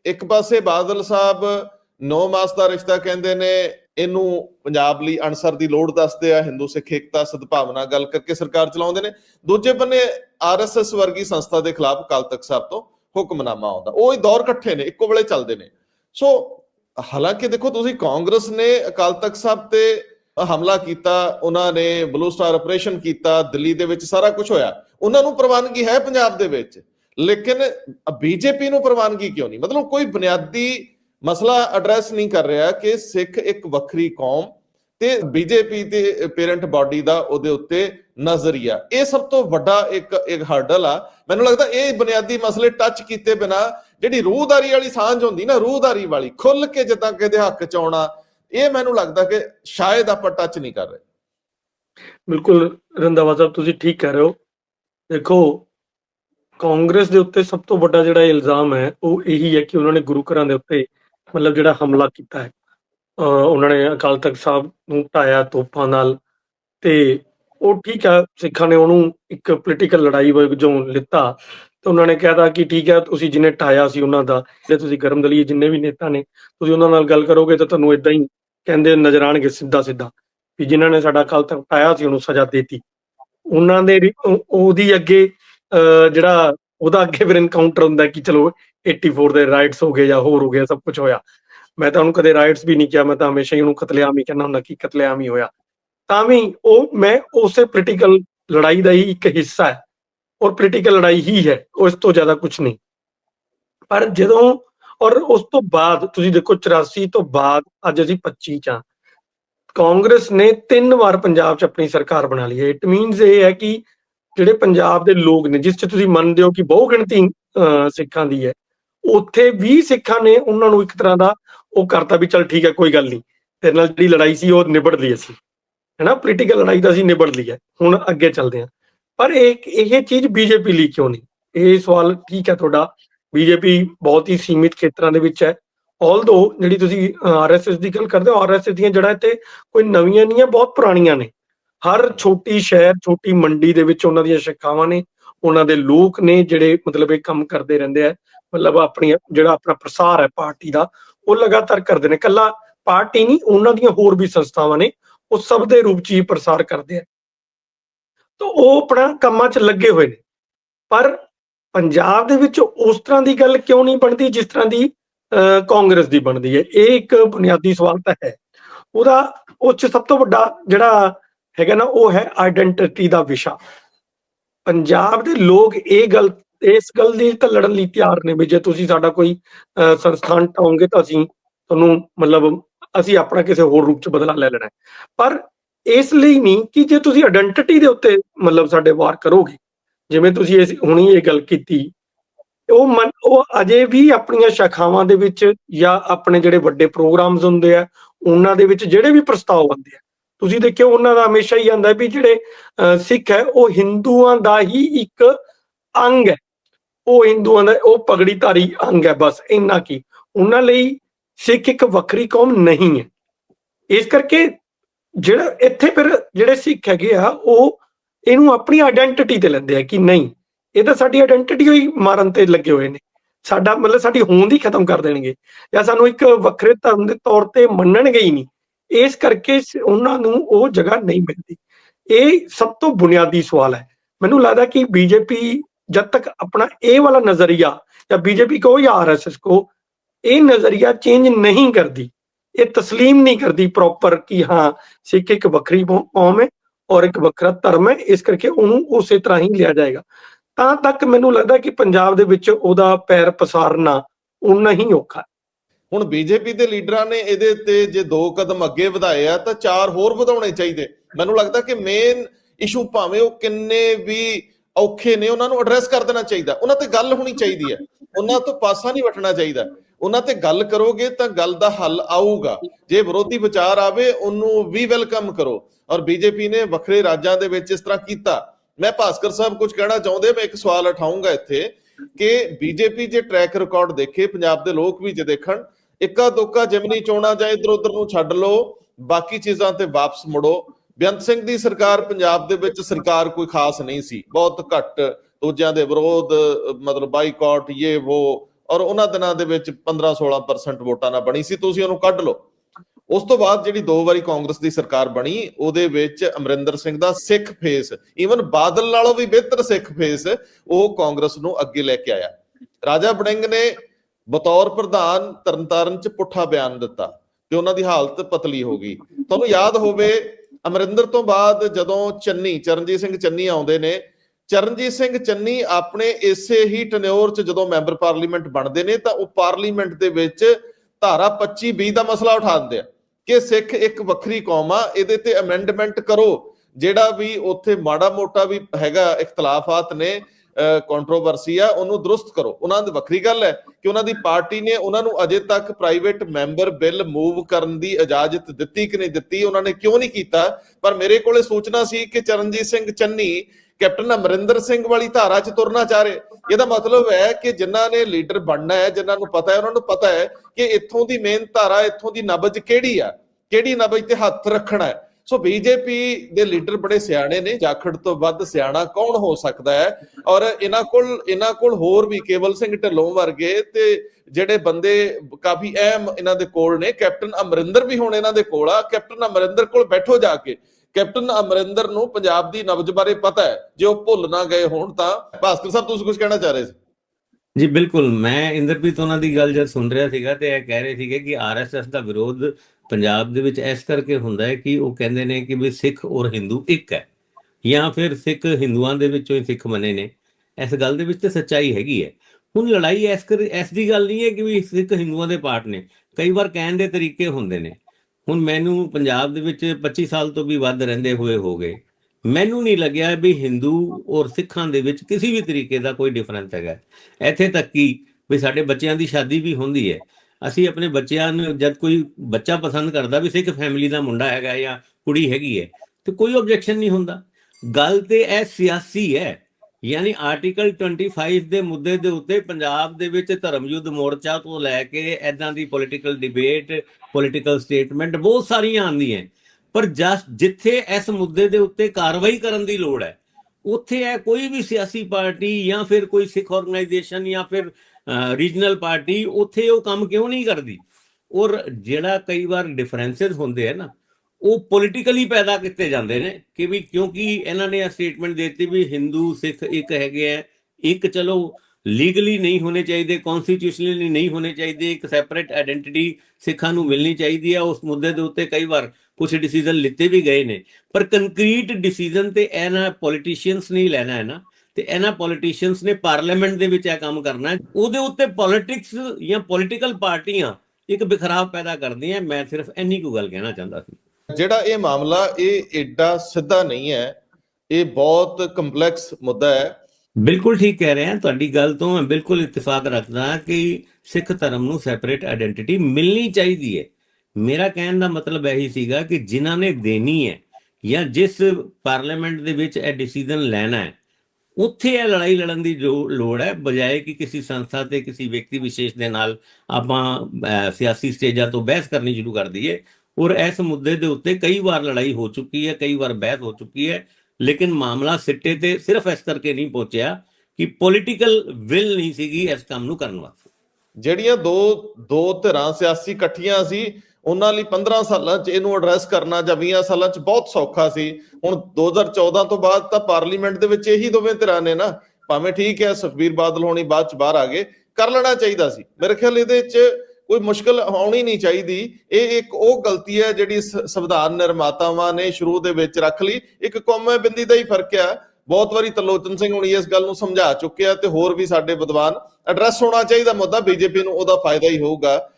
ਇੱਕ ਪਾਸੇ ਬਾਦਲ ਸਾਹਿਬ 9 ਮਾਸ ਦਾ ਰਿਸ਼ਤਾ ਕਹਿੰਦੇ ਨੇ, ਇਹਨੂੰ ਪੰਜਾਬ ਲਈ ਅਨਸਰ ਦੀ ਲੋੜ ਦੱਸਦੇ ਆ, ਹਿੰਦੂ ਸਿੱਖ ਏਕਤਾ ਸਦਭਾਵਨਾ ਗੱਲ ਕਰਕੇ ਸਰਕਾਰ ਚਲਾਉਂਦੇ ਨੇ। ਦੂਜੇ ਬੰਨੇ ਆਰਐਸਐਸ ਵਰਗੀ ਸੰਸਥਾ ਦੇ ਖਿਲਾਫ ਅਕਾਲ ਤਖਤ ਸਾਹਿਬ ਤੋਂ ਹੁਕਮਨਾਮਾ ਆਉਂਦਾ। ਉਹ ਹੀ ਦੌਰ ਇਕੱਠੇ ਨੇ, ਇੱਕੋ ਵੇਲੇ ਚੱਲਦੇ ਨੇ। ਸੋ ਹਾਲਾਂਕਿ ਦੇਖੋ, ਤੁਸੀਂ ਕਾਂਗਰਸ ਨੇ ਅਕਾਲ ਤਖਤ ਸਾਹਿਬ ਤੇ ਹਮਲਾ ਕੀਤਾ, ਉਹਨਾਂ ਨੇ ਬਲੂ ਸਟਾਰ ਆਪਰੇਸ਼ਨ ਕੀਤਾ, ਦਿੱਲੀ ਦੇ ਵਿੱਚ ਸਾਰਾ ਕੁਝ ਹੋਇਆ। ਉਹਨਾਂ ਨੂੰ ਪ੍ਰਵਾਨਗੀ ਹੈ ਪੰਜਾਬ ਦੇ ਵਿੱਚ। ਲੇਕਿਨ ਬੀਜੇਪੀ ਨੂੰ ਪ੍ਰਵਾਨਗੀ ਕਿਉਂ ਨਹੀਂ? ਮਤਲਬ ਕੋਈ ਬੁਨਿਆਦੀ ਮਸਲਾ ਐਡਰੈਸ ਨਹੀਂ ਕਰ ਰਿਹਾ ਕਿ ਸਿੱਖ ਇੱਕ ਵੱਖਰੀ ਕੌਮ ਤੇ ਬੀਜੇਪੀ ਤੇ ਪੇਰੈਂਟ ਬਾਡੀ ਦਾ ਉਹਦੇ ਉੱਤੇ ਨਜ਼ਰੀਆ ਇਹ ਸਭ ਤੋਂ ਵੱਡਾ ਇੱਕ ਇੱਕ ਹਰਡਲ ਆ। ਮੈਨੂੰ ਲੱਗਦਾ ਇਹ ਬੁਨਿਆਦੀ ਮਸਲੇ ਟੱਚ ਕੀਤੇ ਬਿਨਾ ਜਿਹੜੀ ਰੂਹਦਾਰੀ ਵਾਲੀ ਸਾਂਝ ਹੁੰਦੀ ਨਾ ਰੂਹਦਾਰੀ ਵਾਲੀ ਖੁੱਲ ਕੇ ਜਿੱਦਾਂ ਕਿਤੇ ਹੱਕ ਚ ਆਉਣਾ ਇਹ ਮੈਨੂੰ ਲੱਗਦਾ ਕਿ ਸ਼ਾਇਦ ਆਪਾਂ ਟੱਚ ਨਹੀਂ ਕਰ ਰਹੇ। ਬਿਲਕੁਲ ਰੰਦਾਵਾ ਸਾਹਿਬ, ਤੁਸੀਂ ਠੀਕ ਕਹਿ ਰਹੇ ਹੋ। ਦੇਖੋ, ਕਾਂਗਰਸ ਦੇ ਉੱਤੇ ਸਭ ਤੋਂ ਵੱਡਾ ਜਿਹੜਾ ਇਲਜ਼ਾਮ ਹੈ, ਉਹ ਇਹੀ ਹੈ ਕਿ ਉਹਨਾਂ ਨੇ ਗੁਰੂ ਘਰਾਂ ਦੇ ਉੱਤੇ ਮਤਲਬ ਜਿਹੜਾ ਹਮਲਾ ਕੀਤਾ ਹੈ। ਅਹ ਉਹਨਾਂ ਨੇ ਅਕਾਲ ਤਖਤ ਸਾਹਿਬ ਨੂੰ ਢਾਇਆ ਤੋਪਾਂ ਨਾਲ ਤੇ ਉਹ ਠੀਕ ਹੈ ਸਿੱਖਾਂ ਨੇ ਉਹਨੂੰ ਇੱਕ ਪੋਲੀਟੀਕਲ ਲੜਾਈ ਵਜੋਂ ਲਿੱਤਾ। ਤੇ ਉਹਨਾਂ ਨੇ ਕਹਿਤਾ ਕਿ ਠੀਕ ਹੈ ਤੁਸੀਂ ਜਿਹਨੇ ਢਾਇਆ ਸੀ ਉਹਨਾਂ ਦਾ ਜੇ ਤੁਸੀਂ ਗਰਮ ਦਲੀਏ ਜਿੰਨੇ ਵੀ ਨੇਤਾ ਨੇ, ਤੁਸੀਂ ਉਹਨਾਂ ਨਾਲ ਗੱਲ ਕਰੋਗੇ ਤਾਂ ਤੁਹਾਨੂੰ ਇਦਾਂ ਹੀ ਕਹਿੰਦੇ ਨਜ਼ਰ ਆਣਗੇ ਸਿੱਧਾ ਸਿੱਧਾ ਵੀ ਜਿਨ੍ਹਾਂ ਨੇ ਸਾਡਾ ਅਕਾਲ ਤਖਤ ਢਾਇਆ ਸੀ, ਉਹਨੂੰ ਸਜ਼ਾ ਦੇਤੀ। ਉਹਨਾਂ ਦੇ ਉਹਦੀ ਅੱਗੇ ਜਿਹੜਾ ਉਹਦਾ ਅੱਗੇ ਫਿਰ ਐਨਕਾਊਂਟਰ ਹੁੰਦਾ ਕਿ ਚਲੋ 84 ਦੇ ਰਾਈਟਸ ਹੋ ਗਏ ਜਾਂ ਹੋਰ ਹੋ ਗਿਆ, ਸਭ ਕੁਝ ਹੋਇਆ। ਮੈਂ ਤਾਂ ਉਹਨੂੰ ਕਦੇ ਰਾਈਟਸ ਵੀ ਨਹੀਂ ਕਿਹਾ, ਮੈਂ ਤਾਂ ਹਮੇਸ਼ਾ ਹੀ ਉਹਨੂੰ ਕਤਲੇਆਮ ਹੀ ਕਹਿੰਦਾ ਹੁੰਦਾ ਕਿ ਕਤਲੇਆਮ ਹੀ ਹੋਇਆ। ਤਾਂ ਵੀ ਉਹ, ਮੈਂ ਉਸੇ ਪੋਲੀਟੀਕਲ ਲੜਾਈ ਦਾ ਹੀ ਇੱਕ ਹਿੱਸਾ ਹੈ। ਔਰ ਪੋਲੀਟੀਕਲ ਲੜਾਈ ਹੀ ਹੈ ਉਸ ਤੋਂ ਜ਼ਿਆਦਾ ਕੁਝ ਨਹੀਂ। ਪਰ ਜਦੋਂ ਔਰ ਉਸ ਤੋਂ ਬਾਅਦ, ਤੁਸੀਂ ਦੇਖੋ 84 ਤੋਂ ਬਾਅਦ ਅੱਜ ਅਸੀਂ 25 ਚ ਹਾਂ। ਕਾਂਗਰਸ ਨੇ ਤਿੰਨ ਵਾਰ ਪੰਜਾਬ 'ਚ ਆਪਣੀ ਸਰਕਾਰ ਬਣਾ ਲਈ ਹੈ। ਇਟ ਮੀਨਸ ਇਹ ਹੈ ਕਿ ਜਿਹੜੇ ਪੰਜਾਬ ਦੇ ਲੋਕ ਨੇ, ਜਿਸ 'ਚ ਤੁਸੀਂ ਮੰਨਦੇ ਹੋ ਕਿ ਬਹੁ ਗਿਣਤੀ ਸਿੱਖਾਂ ਦੀ ਹੈ, ਉੱਥੇ ਵੀ ਸਿੱਖਾਂ ਨੇ ਉਹਨਾਂ ਨੂੰ ਇੱਕ ਤਰ੍ਹਾਂ ਦਾ ਉਹ ਕਰਤਾ ਵੀ ਚਲ ਠੀਕ ਹੈ, ਕੋਈ ਗੱਲ ਨਹੀਂ। ਤੇਰੇ ਨਾਲ ਜਿਹੜੀ ਲੜਾਈ ਸੀ, ਉਹ ਨਿਬੜ ਲਈ ਅਸੀਂ। ਹੈਨਾ? ਪੋਲੀਟੀਕਲ ਲੜਾਈ ਤਾਂ ਅਸੀਂ ਨਿਬੜ ਲਈ ਹੈ। ਹੁਣ ਅੱਗੇ ਚੱਲਦੇ ਹਾਂ। ਪਰ ਇਹ ਇਹ ਚੀਜ਼ ਬੀਜੇਪੀ ਲਈ ਕਿਉਂ ਨਹੀਂ? ਇਹ ਸਵਾਲ ਠੀਕ ਹੈ ਤੁਹਾਡਾ। ਬੀਜੇਪੀ ਬਹੁਤ ਹੀ ਸੀਮਿਤ ਖੇਤਰਾਂ ਦੇ ਵਿੱਚ ਹੈ। ਆਲਦੋ ਜਿਹੜੀ ਤੁਸੀਂ ਆਰਐਸਐਸ ਦੀ ਗੱਲ ਕਰਦੇ ਹੋ ਆਰਐਸਐਸ ਦੀਆਂ ਜੜ੍ਹਾਂ ਇੱਥੇ ਕੋਈ ਨਵੀਆਂ ਨਹੀਂ ਹੈ, ਬਹੁਤ ਪੁਰਾਣੀਆਂ ਨੇ। ਹਰ ਛੋਟੀ ਸ਼ਹਿਰ, ਛੋਟੀ ਮੰਡੀ ਦੇ ਵਿੱਚ ਉਹਨਾਂ ਦੀਆਂ ਸ਼ਾਖਾਵਾਂ ਨੇ, ਉਹਨਾਂ ਦੇ ਲੋਕ ਨੇ ਜਿਹੜੇ ਮਤਲਬ ਇਹ ਕੰਮ ਕਰਦੇ ਰਹਿੰਦੇ ਆ। ਮਤਲਬ ਆਪਣੀ ਜਿਹੜਾ ਆਪਣਾ ਪ੍ਰਸਾਰ ਹੈ ਪਾਰਟੀ ਦਾ, ਉਹ ਲਗਾਤਾਰ ਕਰਦੇ ਨੇ। ਕੱਲਾ ਪਾਰਟੀ ਨਹੀਂ, ਉਹਨਾਂ ਦੀਆਂ ਹੋਰ ਵੀ ਸੰਸਥਾਵਾਂ ਨੇ, ਉਹ ਸਭ ਦੇ ਰੂਪ ਚ ਹੀ ਪ੍ਰਸਾਰ ਕਰਦੇ ਆ। ਤਾਂ ਉਹ ਆਪਣਾ ਕੰਮਾਂ 'ਚ ਲੱਗੇ ਹੋਏ ਨੇ। ਪਰ ਪੰਜਾਬ ਦੇ ਵਿੱਚ ਉਸ ਤਰ੍ਹਾਂ ਦੀ ਗੱਲ ਕਿਉਂ ਨਹੀਂ ਬਣਦੀ ਜਿਸ ਤਰ੍ਹਾਂ ਦੀ ਅਹ, ਕਾਂਗਰਸ ਦੀ ਬਣਦੀ ਹੈ? ਇਹ ਇੱਕ ਬੁਨਿਆਦੀ ਸਵਾਲ ਤਾਂ ਹੈ। ਉਹਦਾ ਉਹ 'ਚ ਸਭ ਤੋਂ ਵੱਡਾ ਜਿਹੜਾ ਹੈਗਾ ਨਾ ਉਹ ਹੈ ਆਇਡੈਂਟੀਟੀ ਦਾ ਵਿਸ਼ਾ। ਪੰਜਾਬ ਦੇ ਲੋਕ ਇਹ ਗੱਲ ਇਸ ਗੱਲ ਦੀ ਤਾਂ ਲੜਨ ਲਈ ਤਿਆਰ ਨੇ ਵੀ ਜੇ ਤੁਸੀਂ ਸਾਡਾ ਕੋਈ ਅਹ, ਸੰਸਥਾਨ ਢਾਓਗੇ ਤਾਂ ਅਸੀਂ ਤੁਹਾਨੂੰ ਮਤਲਬ ਅਸੀਂ ਆਪਣਾ ਕਿਸੇ ਹੋਰ ਰੂਪ 'ਚ ਬਦਲਾ ਲੈ ਲੈਣਾ ਪਰ ਇਸ ਲਈ ਨਹੀਂ ਕਿ ਜੇ ਤੁਸੀਂ ਆਇਡੈਂਟੀਟੀ ਦੇ ਉੱਤੇ ਮਤਲਬ ਸਾਡੇ ਵਾਰ ਕਰੋਗੇ ਜਿਵੇਂ ਤੁਸੀਂ ਇਸ ਹੁਣੀ ਇਹ ਗੱਲ ਕੀਤੀ, ਉਹ ਮਨ, ਉਹ ਅਜੇ ਵੀ ਆਪਣੀਆਂ ਸ਼ਾਖਾਵਾਂ ਦੇ ਵਿੱਚ ਜਾਂ ਆਪਣੇ ਜਿਹੜੇ ਵੱਡੇ ਪ੍ਰੋਗਰਾਮਸ ਹੁੰਦੇ ਆ, ਉਹਨਾਂ ਦੇ ਵਿੱਚ ਜਿਹੜੇ ਵੀ ਪ੍ਰਸਤਾਵ ਆਉਂਦੇ ਆ, ਤੁਸੀਂ ਦੇਖਿਓ ਉਹਨਾਂ ਦਾ ਹਮੇਸ਼ਾ ਹੀ ਆਂਦਾ ਵੀ ਜਿਹੜੇ ਸਿੱਖ ਹੈ, ਉਹ ਹਿੰਦੂਆਂ ਦਾ ਹੀ ਇੱਕ ਅੰਗ ਹੈ। ਉਹ ਹਿੰਦੂਆਂ ਦਾ, ਉਹ ਪਗੜੀ ਧਾਰੀ ਅੰਗ ਹੈ ਬਸ, ਇੰਨਾ ਕੀ। ਉਹਨਾਂ ਲਈ ਸਿੱਖ ਇੱਕ ਵੱਖਰੀ ਕੌਮ ਨਹੀਂ ਹੈ। ਇਸ ਕਰਕੇ ਜਿਹੜਾ ਇੱਥੇ ਫਿਰ ਜਿਹੜੇ ਸਿੱਖ ਹੈਗੇ ਆ, ਉਹ ਇਹਨੂੰ ਆਪਣੀ ਆਇਡੈਂਟੀਟੀ ਤੇ ਲੈਂਦੇ ਆ ਕਿ ਨਹੀਂ, ਇਹ ਤਾਂ ਸਾਡੀ ਆਇਡੈਂਟੀਟੀ ਹੋਈ ਮਾਰਨ ਤੇ ਲੱਗੇ ਹੋਏ ਨੇ। ਸਾਡਾ ਮਤਲਬ ਸਾਡੀ ਹੋਂਦ ਹੀ ਖਤਮ ਕਰ ਦੇਣਗੇ ਜਾਂ ਸਾਨੂੰ ਇੱਕ ਵੱਖਰੇ ਧਰਮ ਦੇ ਤੌਰ ਤੇ ਮੰਨਣਗੇ ਹੀ ਨਹੀਂ। ਇਸ ਕਰਕੇ ਉਹਨਾਂ ਨੂੰ ਉਹ ਜਗ੍ਹਾ ਨਹੀਂ ਮਿਲਦੀ। ਇਹ ਸਭ ਤੋਂ ਬੁਨਿਆਦੀ ਸਵਾਲ ਹੈ। ਮੈਨੂੰ ਲੱਗਦਾ ਕਿ ਬੀਜੇਪੀ ਜਦ ਤੱਕ ਆਪਣਾ ਇਹ ਵਾਲਾ ਨਜ਼ਰੀਆ ਜਾਂ ਬੀਜੇਪੀ ਕੋ ਜਾਂ ਆਰਐਸਐਸ ਕੋ ਇਹ ਨਜ਼ਰੀਆ ਚੇਂਜ ਨਹੀਂ ਕਰਦੀ, ਇਹ ਤਸਲੀਮ ਨਹੀਂ ਕਰਦੀ ਪ੍ਰੋਪਰ ਕਿ ਹਾਂ ਸਿੱਖ ਇੱਕ ਵੱਖਰੀ ਕੌਮ ਹੈ ਔਰ ਇੱਕ ਵੱਖਰਾ ਧਰਮ ਹੈ, ਇਸ ਕਰਕੇ ਉਹਨੂੰ ਉਸੇ ਤਰ੍ਹਾਂ ਹੀ ਲਿਆ ਜਾਏਗਾ। ਤਾਂ ਤੱਕ ਮੈਨੂੰ ਲੱਗਦਾ ਕਿ ਪੰਜਾਬ ਦੇ ਵਿੱਚ ਉਹਦਾ ਪੈਰ ਪਸਾਰਨਾ ਉਨਾ ਹੀ ਔਖਾ ਹੁਣ ਬੀਜੇਪੀ ਦੇ ਲੀਡਰਾਂ ਨੇ ਇਹਦੇ ਤੇ ਜੇ ਦੋ ਕਦਮ ਅੱਗੇ ਵਧਾਏ ਆ, ਤਾਂ ਚਾਰ ਹੋਰ ਵਧਾਉਣੇ ਚਾਹੀਦੇ। ਮੈਨੂੰ ਲੱਗਦਾ ਕਿ ਮੇਨ ਇਸ਼ੂ ਭਾਵੇਂ ਉਹ ਕਿੰਨੇ ਵੀ ਔਖੇ ਨੇ, ਉਹਨਾਂ ਨੂੰ ਐਡਰੈਸ ਕਰ ਦੇਣਾ ਚਾਹੀਦਾ। ਉਹਨਾਂ ਤੇ ਗੱਲ ਹੋਣੀ ਚਾਹੀਦੀ ਹੈ। ਉਹਨਾਂ ਤੋਂ ਪਾਸਾ ਨਹੀਂ ਵਟਣਾ ਚਾਹੀਦਾ। ਉਹਨਾਂ ਤੇ ਗੱਲ ਕਰੋਗੇ ਤਾਂ ਗੱਲ ਦਾ ਹੱਲ ਆਊਗਾ। ਜੇ ਵਿਰੋਧੀ ਵਿਚਾਰ ਆਵੇ, ਉਹਨੂੰ ਵੀ ਵੈਲਕਮ ਕਰੋ। ਔਰ ਬੀਜੇਪੀ ਨੇ ਵੱਖਰੇ ਰਾਜਾਂ ਦੇ ਵਿੱਚ ਇਸ ਤਰ੍ਹਾਂ ਕੀਤਾ। ਮੈਂ ਭਾਸਕਰ ਸਾਹਿਬ ਕੁਝ ਕਹਿਣਾ ਚਾਹੁੰਦੇ, ਮੈਂ ਇੱਕ ਸਵਾਲ ਉਠਾਉਂਗਾ ਇੱਥੇ ਕਿ ਬੀਜੇਪੀ ਜੇ ਟਰੈਕ ਰਿਕਾਰਡ ਦੇਖੇ, ਪੰਜਾਬ ਦੇ ਲੋਕ ਵੀ ਜੇ ਦੇਖਣ, ਇੱਕਾ ਦੋਕਾ ਜਿਮਨੀ ਚੋਣਾ ਜਾਂ ਇਧਰ ਉਧਰ ਨੂੰ ਛੱਡ ਲੋ ਬਾਕੀ ਚੀਜ਼ਾਂ ਤੇ ਵਾਪਸ ਮੁੜੋ। ਬੇਅੰਤ ਸਿੰਘ ਦੀ ਸਰਕਾਰ ਪੰਜਾਬ ਦੇ ਵਿੱਚ ਸਰਕਾਰ ਕੋਈ ਖਾਸ ਨਹੀਂ ਸੀ। ਬਹੁਤ ਘੱਟ ਦੂਜਿਆਂ ਦੇ ਵਿਰੋਧ, ਮਤਲਬ ਬਾਈਕਾਟ ਇਹ ਉਹ ਔਰ ਉਹਨਾਂ ਦਿਨਾਂ ਦੇ ਵਿੱਚ 15-16% ਵੋਟਾਂ ਨਾਲ ਬਣੀ ਸੀ, ਤੁਸੀਂ ਉਹਨੂੰ ਕੱਢ ਲਓ। ਉਸ ਤੋਂ ਬਾਅਦ ਜਿਹੜੀ ਦੋ ਵਾਰੀ ਕਾਂਗਰਸ ਦੀ ਸਰਕਾਰ ਬਣੀ, ਉਹਦੇ ਵਿੱਚ ਅਮਰਿੰਦਰ ਸਿੰਘ ਦਾ ਸਿੱਖ ਫੇਸ ਈਵਨ ਬਾਦਲ ਨਾਲੋਂ ਵੀ ਬਿਹਤਰ ਸਿੱਖ ਫੇਸ, ਉਹ ਕਾਂਗਰਸ ਨੂੰ ਅੱਗੇ ਲੈ ਕੇ ਆਇਆ। ਰਾਜਾ ਬੜਿੰਗ ਨੇ ਬਤੌਰ ਪ੍ਰਧਾਨ ਤਰਨਤਾਰਨ ਚ ਪੁੱਠਾ ਬਿਆਨ ਦਿੱਤਾ ਤੇ ਉਹਨਾਂ ਦੀ ਹਾਲਤ ਪਤਲੀ ਹੋ ਗਈ। ਤੁਹਾਨੂੰ ਯਾਦ ਹੋਵੇ, ਅਮਰਿੰਦਰ ਤੋਂ ਬਾਅਦ ਜਦੋਂ ਚੰਨੀ, ਚਰਨਜੀਤ ਸਿੰਘ ਚੰਨੀ ਆਉਂਦੇ ਨੇ ਚਰਨਜੀਤ ਸਿੰਘ ਚੰਨੀ ਆਪਣੇ ਇਸੇ ਹੀ ਟਨਿਓਰ ਚ ਜਦੋਂ ਮੈਂਬਰ ਪਾਰਲੀਮੈਂਟ ਬਣਦੇ ਨੇ, ਤਾਂ ਉਹ ਪਾਰਲੀਮੈਂਟ ਦੇ ਵਿੱਚ ਧਾਰਾ 25 20 ਦਾ ਮਸਲਾ ਉਠਾ ਦਿੰਦੇ ਆ ਕਿ ਸਿੱਖ ਇੱਕ ਵੱਖਰੀ ਕੌਮ ਆ, ਇਹਦੇ ਤੇ ਅਮੈਂਡਮੈਂਟ ਕਰੋ, ਜਿਹੜਾ ਵੀ ਉੱਥੇ ਮਾੜਾ ਮੋਟਾ ਵੀ ਹੈਗਾ ਇਖਤਲਾਫਾਤ ਨੇ ਕੰਟਰੋਵਰਸੀ ਆ, ਉਹਨੂੰ ਦਰੁਸਤ ਕਰੋ। ਉਹਨਾਂ ਦੀ ਵੱਖਰੀ ਗੱਲ ਹੈ ਕਿ ਉਹਨਾਂ ਦੀ ਪਾਰਟੀ ਨੇ ਉਹਨਾਂ ਨੂੰ ਅਜੇ ਤੱਕ ਪ੍ਰਾਈਵੇਟ ਮੈਂਬਰ ਬਿੱਲ ਮੂਵ ਕਰਨ ਦੀ ਇਜਾਜ਼ਤ ਦਿੱਤੀ ਕਿ ਨਹੀਂ ਦਿੱਤੀ, ਉਹਨਾਂ ਨੇ ਕਿਉਂ ਨਹੀਂ ਕੀਤਾ? ਪਰ ਮੇਰੇ ਕੋਲੇ ਸੂਚਨਾ ਸੀ ਕਿ ਚਰਨਜੀਤ ਸਿੰਘ ਚੰਨੀ ਕੈਪਟਨ ਅਮਰਿੰਦਰ ਸਿੰਘ ਵਾਲੀ ਧਾਰਾ 'ਚ ਤੁਰਨਾ ਚਾਹ ਰਹੇ। ਇਹਦਾ ਮਤਲਬ ਹੈ ਕਿ ਜਿਨ੍ਹਾਂ ਨੇ ਲੀਡਰ ਬਣਨਾ ਹੈ, ਜਿਨ੍ਹਾਂ ਨੂੰ ਪਤਾ ਹੈ, ਉਹਨਾਂ ਨੂੰ ਪਤਾ ਹੈ ਕਿ ਇੱਥੋਂ ਦੀ ਮੇਨ ਧਾਰਾ, ਇੱਥੋਂ ਦੀ ਨਬਜ ਕਿਹੜੀ ਆ, ਕਿਹੜੀ ਨਬਜ ਤੇ ਹੱਥ ਰੱਖਣਾ ਹੈ। ਸੋ ਬੀਜੇਪੀ ਦੇ ਲੀਡਰ ਬੜੇ ਸਿਆਣੇ ਨੇ, ਜਾਖੜ ਤੋਂ ਵੱਧ ਸਿਆਣਾ ਕੌਣ ਹੋ ਸਕਦਾ ਹੈ? ਔਰ ਇਹਨਾਂ ਕੋਲ ਇਹਨਾਂ ਕੋਲ ਹੋਰ ਵੀ ਕੇਵਲ ਸਿੰਘ ਢਿੱਲੋਂ ਵਰਗੇ ਤੇ ਜਿਹੜੇ ਬੰਦੇ ਕਾਫੀ ਅਹਿਮ ਇਹਨਾਂ ਦੇ ਕੋਲ ਨੇ। ਕੈਪਟਨ ਅਮਰਿੰਦਰ ਵੀ ਹੁਣ ਇਹਨਾਂ ਦੇ ਕੋਲ ਆ। ਕੈਪਟਨ ਅਮਰਿੰਦਰ ਕੋਲ ਬੈਠੋ ਜਾ ਕੇ। ਕੈਪਟਨ ਅਮਰਿੰਦਰ ਨੂੰ ਪੰਜਾਬ ਦੀ ਨਬਜ ਬਾਰੇ ਪਤਾ ਹੈ। ਜੇ ਉਹ ਭੁੱਲ ਨਾ ਗਏ ਹੋਣ ਤਾਂ। ਭਾਸਕਰ ਸਾਹਿਬ, ਤੁਸੀਂ ਕੁਝ ਕਹਿਣਾ ਚਾਹ ਰਹੇ ਸੀ? ਜੀ, ਬਿਲਕੁਲ। ਮੈਂ ਇੰਦਰਪ੍ਰੀਤ, ਉਹਨਾਂ ਦੀ ਗੱਲ ਜਦ ਸੁਣ ਰਿਹਾ ਸੀਗਾ ਤੇ ਇਹ ਕਹਿ ਰਹੇ ਸੀਗੇ ਕਿ ਆਰਐਸਐਸ ਦਾ ਵਿਰੋਧ ਪੰਜਾਬ ਦੇ ਵਿੱਚ ਇਸ ਕਰਕੇ ਹੁੰਦਾ ਹੈ ਕਿ ਉਹ ਕਹਿੰਦੇ ਨੇ ਕਿ ਵੀ ਸਿੱਖ ਔਰ ਹਿੰਦੂ ਇੱਕ ਹੈ। ਜਾਂ ਫਿਰ ਸਿੱਖ ਹਿੰਦੂਆਂ ਦੇ ਵਿੱਚੋਂ ਹੀ ਸਿੱਖ ਬਣੇ ਨੇ। ਇਸ ਗੱਲ ਦੇ ਵਿੱਚ ਤੇ ਸੱਚਾਈ ਹੈਗੀ ਹੈ। ਹੁਣ ਲੜਾਈ ਇਸ ਕਰ, ਇਸ ਦੀ ਗੱਲ ਨਹੀਂ ਹੈ ਕਿ ਵੀ ਸਿੱਖ ਹਿੰਦੂਆਂ ਦੇ ਪਾਰਟ ਨੇ। ਕਈ ਵਾਰ ਕਹਿਣ ਦੇ ਤਰੀਕੇ ਹੁੰਦੇ ਨੇ। ਹੁਣ ਮੈਨੂੰ ਪੰਜਾਬ ਦੇ ਵਿੱਚ 25 ਸਾਲ ਤੋਂ ਵੀ ਵੱਧ ਰਹਿੰਦੇ ਹੋਏ ਹੋ ਗਏ। ਮੈਨੂੰ ਨਹੀਂ ਲੱਗਿਆ ਵੀ ਹਿੰਦੂ ਔਰ ਸਿੱਖਾਂ ਦੇ ਵਿੱਚ ਕਿਸੇ ਵੀ ਤਰੀਕੇ ਦਾ ਕੋਈ ਡਿਫਰੈਂਸ ਹੈਗਾ। ਇੱਥੇ ਤੱਕ ਕਿ ਵੀ ਸਾਡੇ ਬੱਚਿਆਂ ਦੀ ਸ਼ਾਦੀ ਵੀ ਹੁੰਦੀ ਹੈ। ਅਸੀਂ ਆਪਣੇ ਬੱਚਿਆਂ ਨੂੰ ਜਦ ਕੋਈ ਬੱਚਾ ਪਸੰਦ ਕਰਦਾ ਵੀ ਸਿੱਖ ਫੈਮਿਲੀ ਦਾ ਮੁੰਡਾ ਹੈਗਾ ਜਾਂ ਕੁੜੀ ਹੈਗੀ ਹੈ, ਤੇ ਕੋਈ ਆਬਜੈਕਸ਼ਨ ਨਹੀਂ ਹੁੰਦਾ। ਗੱਲ ਤੇ ਇਹ ਸਿਆਸੀ ਹੈ ਯਾਨੀ ਆਰਟੀਕਲ 25 ਦੇ ਮੁੱਦੇ ਦੇ ਉੱਤੇ ਪੰਜਾਬ ਦੇ ਵਿੱਚ ਧਰਮ ਯੁੱਧ ਮੋਰਚਾ ਤੋਂ ਲੈ ਕੇ ਐਦਾਂ ਦੀ ਪੋਲਿਟੀਕਲ ਡਿਬੇਟ ਪੋਲਿਟੀਕਲ ਸਟੇਟਮੈਂਟ ਬਹੁਤ ਸਾਰੀਆਂ ਆਉਂਦੀਆਂ। ਪਰ ਜਸ, ਜਿੱਥੇ ਇਸ ਮੁੱਦੇ ਦੇ ਉੱਤੇ ਕਾਰਵਾਈ ਕਰਨ ਦੀ ਲੋੜ ਹੈ, ਉੱਥੇ ਹੈ ਕੋਈ ਵੀ ਸਿਆਸੀ ਪਾਰਟੀ ਜਾਂ ਫਿਰ ਕੋਈ ਸਿੱਖ ਆਰਗੇਨਾਈਜੇਸ਼ਨ ਜਾਂ ਫਿਰ ਰੀਜਨਲ ਪਾਰਟੀ, ਉੱਥੇ ਉਹ ਕੰਮ ਕਿਉਂ ਨਹੀਂ ਕਰਦੀ? ਔਰ ਜਿਹੜਾ ਕਈ ਵਾਰ ਡਿਫਰੈਂਸਸ ਹੁੰਦੇ ਆ ਨਾ ਉਹ ਪੋਲੀਟੀਕਲੀ ਪੈਦਾ ਕੀਤੇ ਜਾਂਦੇ ਨੇ ਕਿ ਵੀ ਕਿਉਂਕਿ ਇਹਨਾਂ ਨੇ ਇਹ ਸਟੇਟਮੈਂਟ ਦਿੱਤੀ ਵੀ ਹਿੰਦੂ ਸਿੱਖ ਇੱਕ ਹੈਗੇ ਆ, ਇੱਕ ਚਲੋ ਲੀਗਲੀ ਨਹੀਂ ਹੋਣੇ ਚਾਹੀਦੇ ਕਨਸਟੀਟਿਊਸ਼ਨਲੀ ਨਹੀਂ ਹੋਣੇ ਚਾਹੀਦੇ, ਇੱਕ ਸੈਪਰੇਟ ਆਇਡੈਂਟੀਟੀ ਸਿੱਖਾਂ ਨੂੰ ਮਿਲਣੀ ਚਾਹੀਦੀ ਹੈ ਉਸ ਮੁੱਦੇ ਦੇ ਉੱਤੇ ਕਈ ਵਾਰ ਕੁਝ ਡਿਸੀਜਨ ਲਿੱਤੇ ਵੀ ਗਏ ਨੇ। ਪਰ ਕੰਕਰੀਟ ਡਿਸੀਜਨ ਤੇ ਇਹਨਾਂ ਪੋਲੀਟੀਸ਼ੀਅਨਸ ਨਹੀਂ ਲੈਣਾ ਹੈ ਨਾ, ਤੇ ਇਹਨਾਂ ਪੋਲੀਟੀਸ਼ੀਅਨਸ ਨੇ ਪਾਰਲੀਮੈਂਟ ਦੇ ਵਿੱਚ ਇਹ ਕੰਮ ਕਰਨਾ ਉਹਦੇ ਉੱਤੇ ਪੋਲਿਟਿਕਸ ਜਾਂ ਪੋਲੀਟੀਕਲ ਪਾਰਟੀਆਂ ਇੱਕ ਬਿਖਰਾਵ ਪੈਦਾ ਕਰਦੀਆਂ, ਮੈਂ ਸਿਰਫ ਇੰਨੀ ਕੁ ਗੱਲ ਕਹਿਣਾ ਚਾਹੁੰਦਾ ਸੀ। ਜਿਹੜਾ ਇਹ ਮਾਮਲਾ ਇਹ ਏਡਾ ਸਿੱਧਾ ਨਹੀਂ ਹੈ, ਇਹ ਬਹੁਤ ਕੰਪਲੈਕਸ ਮੁੱਦਾ ਹੈ। ਬਿਲਕੁਲ ਠੀਕ ਕਹਿ ਰਹੇ ਆ। ਤੁਹਾਡੀ ਗੱਲ ਤੋਂ ਮੈਂ ਬਿਲਕੁਲ ਇਤਫਾਕ ਰੱਖਦਾ ਕਿ ਸਿੱਖ ਧਰਮ ਨੂੰ ਸੈਪਰੇਟ ਆਇਡੈਂਟੀਟੀ ਮਿਲਣੀ ਚਾਹੀਦੀ ਹੈ। ਮੇਰਾ ਕਹਿਣ ਦਾ ਮਤਲਬ ਇਹੀ ਸੀਗਾ ਕਿ ਜਿਨ੍ਹਾਂ ਨੇ ਦੇਣੀ ਹੈ ਜਾਂ ਜਿਸ ਪਾਰਲੀਮੈਂਟ ਦੇ ਵਿੱਚ ਇਹ ਡਿਸੀਜਨ ਲੈਣਾ ਹੈ, ਉੱਥੇ ਇਹ ਲੜਾਈ ਲੜਨ ਦੀ ਜੋ ਲੋੜ ਹੈ, ਬਜਾਏ ਕਿ ਕਿਸੇ ਸੰਸਥਾ ਤੇ ਕਿਸੇ ਵਿਅਕਤੀ ਵਿਸ਼ੇਸ਼ ਦੇ ਨਾਲ ਆਪਾਂ ਸਿਆਸੀ ਸਟੇਜਾਂ ਤੋਂ ਬਹਿਸ ਕਰਨੀ ਸ਼ੁਰੂ ਕਰ ਦਈਏ ਔਰ ਇਸ ਮੁੱਦੇ ਦੇ ਉੱਤੇ ਕਈ ਵਾਰ ਲੜਾਈ ਹੋ ਚੁੱਕੀ ਹੈ, ਕਈ ਵਾਰ ਬਹਿਸ ਹੋ ਚੁੱਕੀ ਹੈ, ਲੇਕਿਨ ਮਾਮਲਾ ਸਿੱਟੇ ਤੇ ਸਿਰਫ ਇਸ ਕਰਕੇ ਨਹੀਂ ਪਹੁੰਚਿਆ ਕਿ ਪੋਲਿਟੀਕਲ ਵਿਲ ਨਹੀਂ ਸੀਗੀ ਇਸ ਕੰਮ ਨੂੰ ਕਰਨ ਵਾਸਤੇ। ਜਿਹੜੀਆਂ ਦੋ ਦੋ ਧਿਰਾਂ ਸਿਆਸੀ ਇਕੱਠੀਆਂ ਸੀ, ਉਹਨਾਂ ਲਈ 15 ਸਾਲਾਂ 'ਚ ਇਹਨੂੰ ਐਡਰੈਸ ਕਰਨਾ ਜਾਂ 20 ਸਾਲਾਂ 'ਚ ਬਹੁਤ ਸੌਖਾ ਸੀ। ਹੁਣ 2014 ਤੋਂ ਬਾਅਦ ਤਾਂ ਪਾਰਲੀਮੈਂਟ ਦੇ ਵਿੱਚ ਇਹੀ ਦੋਵੇਂ ਧਿਰਾਂ ਨੇ ਨਾ। ਭਾਵੇਂ ਠੀਕ ਹੈ ਸੁਖਬੀਰ ਬਾਦਲ ਹੋਣੀ ਬਾਅਦ 'ਚ ਬਾਹਰ ਆ ਗਏ, ਕਰ ਲੈਣਾ ਚਾਹੀਦਾ ਸੀ। ਮੇਰੇ ਖਿਆਲ ਇਹਦੇ 'ਚ ਕੋਈ ਮੁਸ਼ਕਲ ਆਉਣੀ ਨਹੀਂ ਚਾਹੀਦੀ। ਇਹ ਇੱਕ ਉਹ ਗਲਤੀ ਹੈ ਜਿਹੜੀ ਸੰਵਿਧਾਨ ਨਿਰਮਾਤਾਵਾਂ ਨੇ ਸ਼ੁਰੂ ਦੇ ਵਿੱਚ ਰੱਖ ਲਈ। ਇੱਕ ਕੌਮੇ ਬਿੰਦੀ ਦਾ ਹੀ ਫ਼ਰਕ ਹੈ। ਬਹੁਤ ਵਾਰੀ ਤਲੋਚਨ ਸਿੰਘ ਹੁਣੀ ਇਸ ਗੱਲ ਨੂੰ ਸਮਝਾ ਚੁੱਕਿਆ ਤੇ ਹੋਰ ਵੀ ਸਾਡੇ ਵਿਦਵਾਨ। ਐਡਰੈਸ ਹੋਣਾ ਚਾਹੀਦਾ ਮੁੱਦਾ, ਬੀਜੇਪੀ ਨੂੰ ਉਹਦਾ ਫਾਇਦਾ ਹੀ ਹੋਊਗਾ।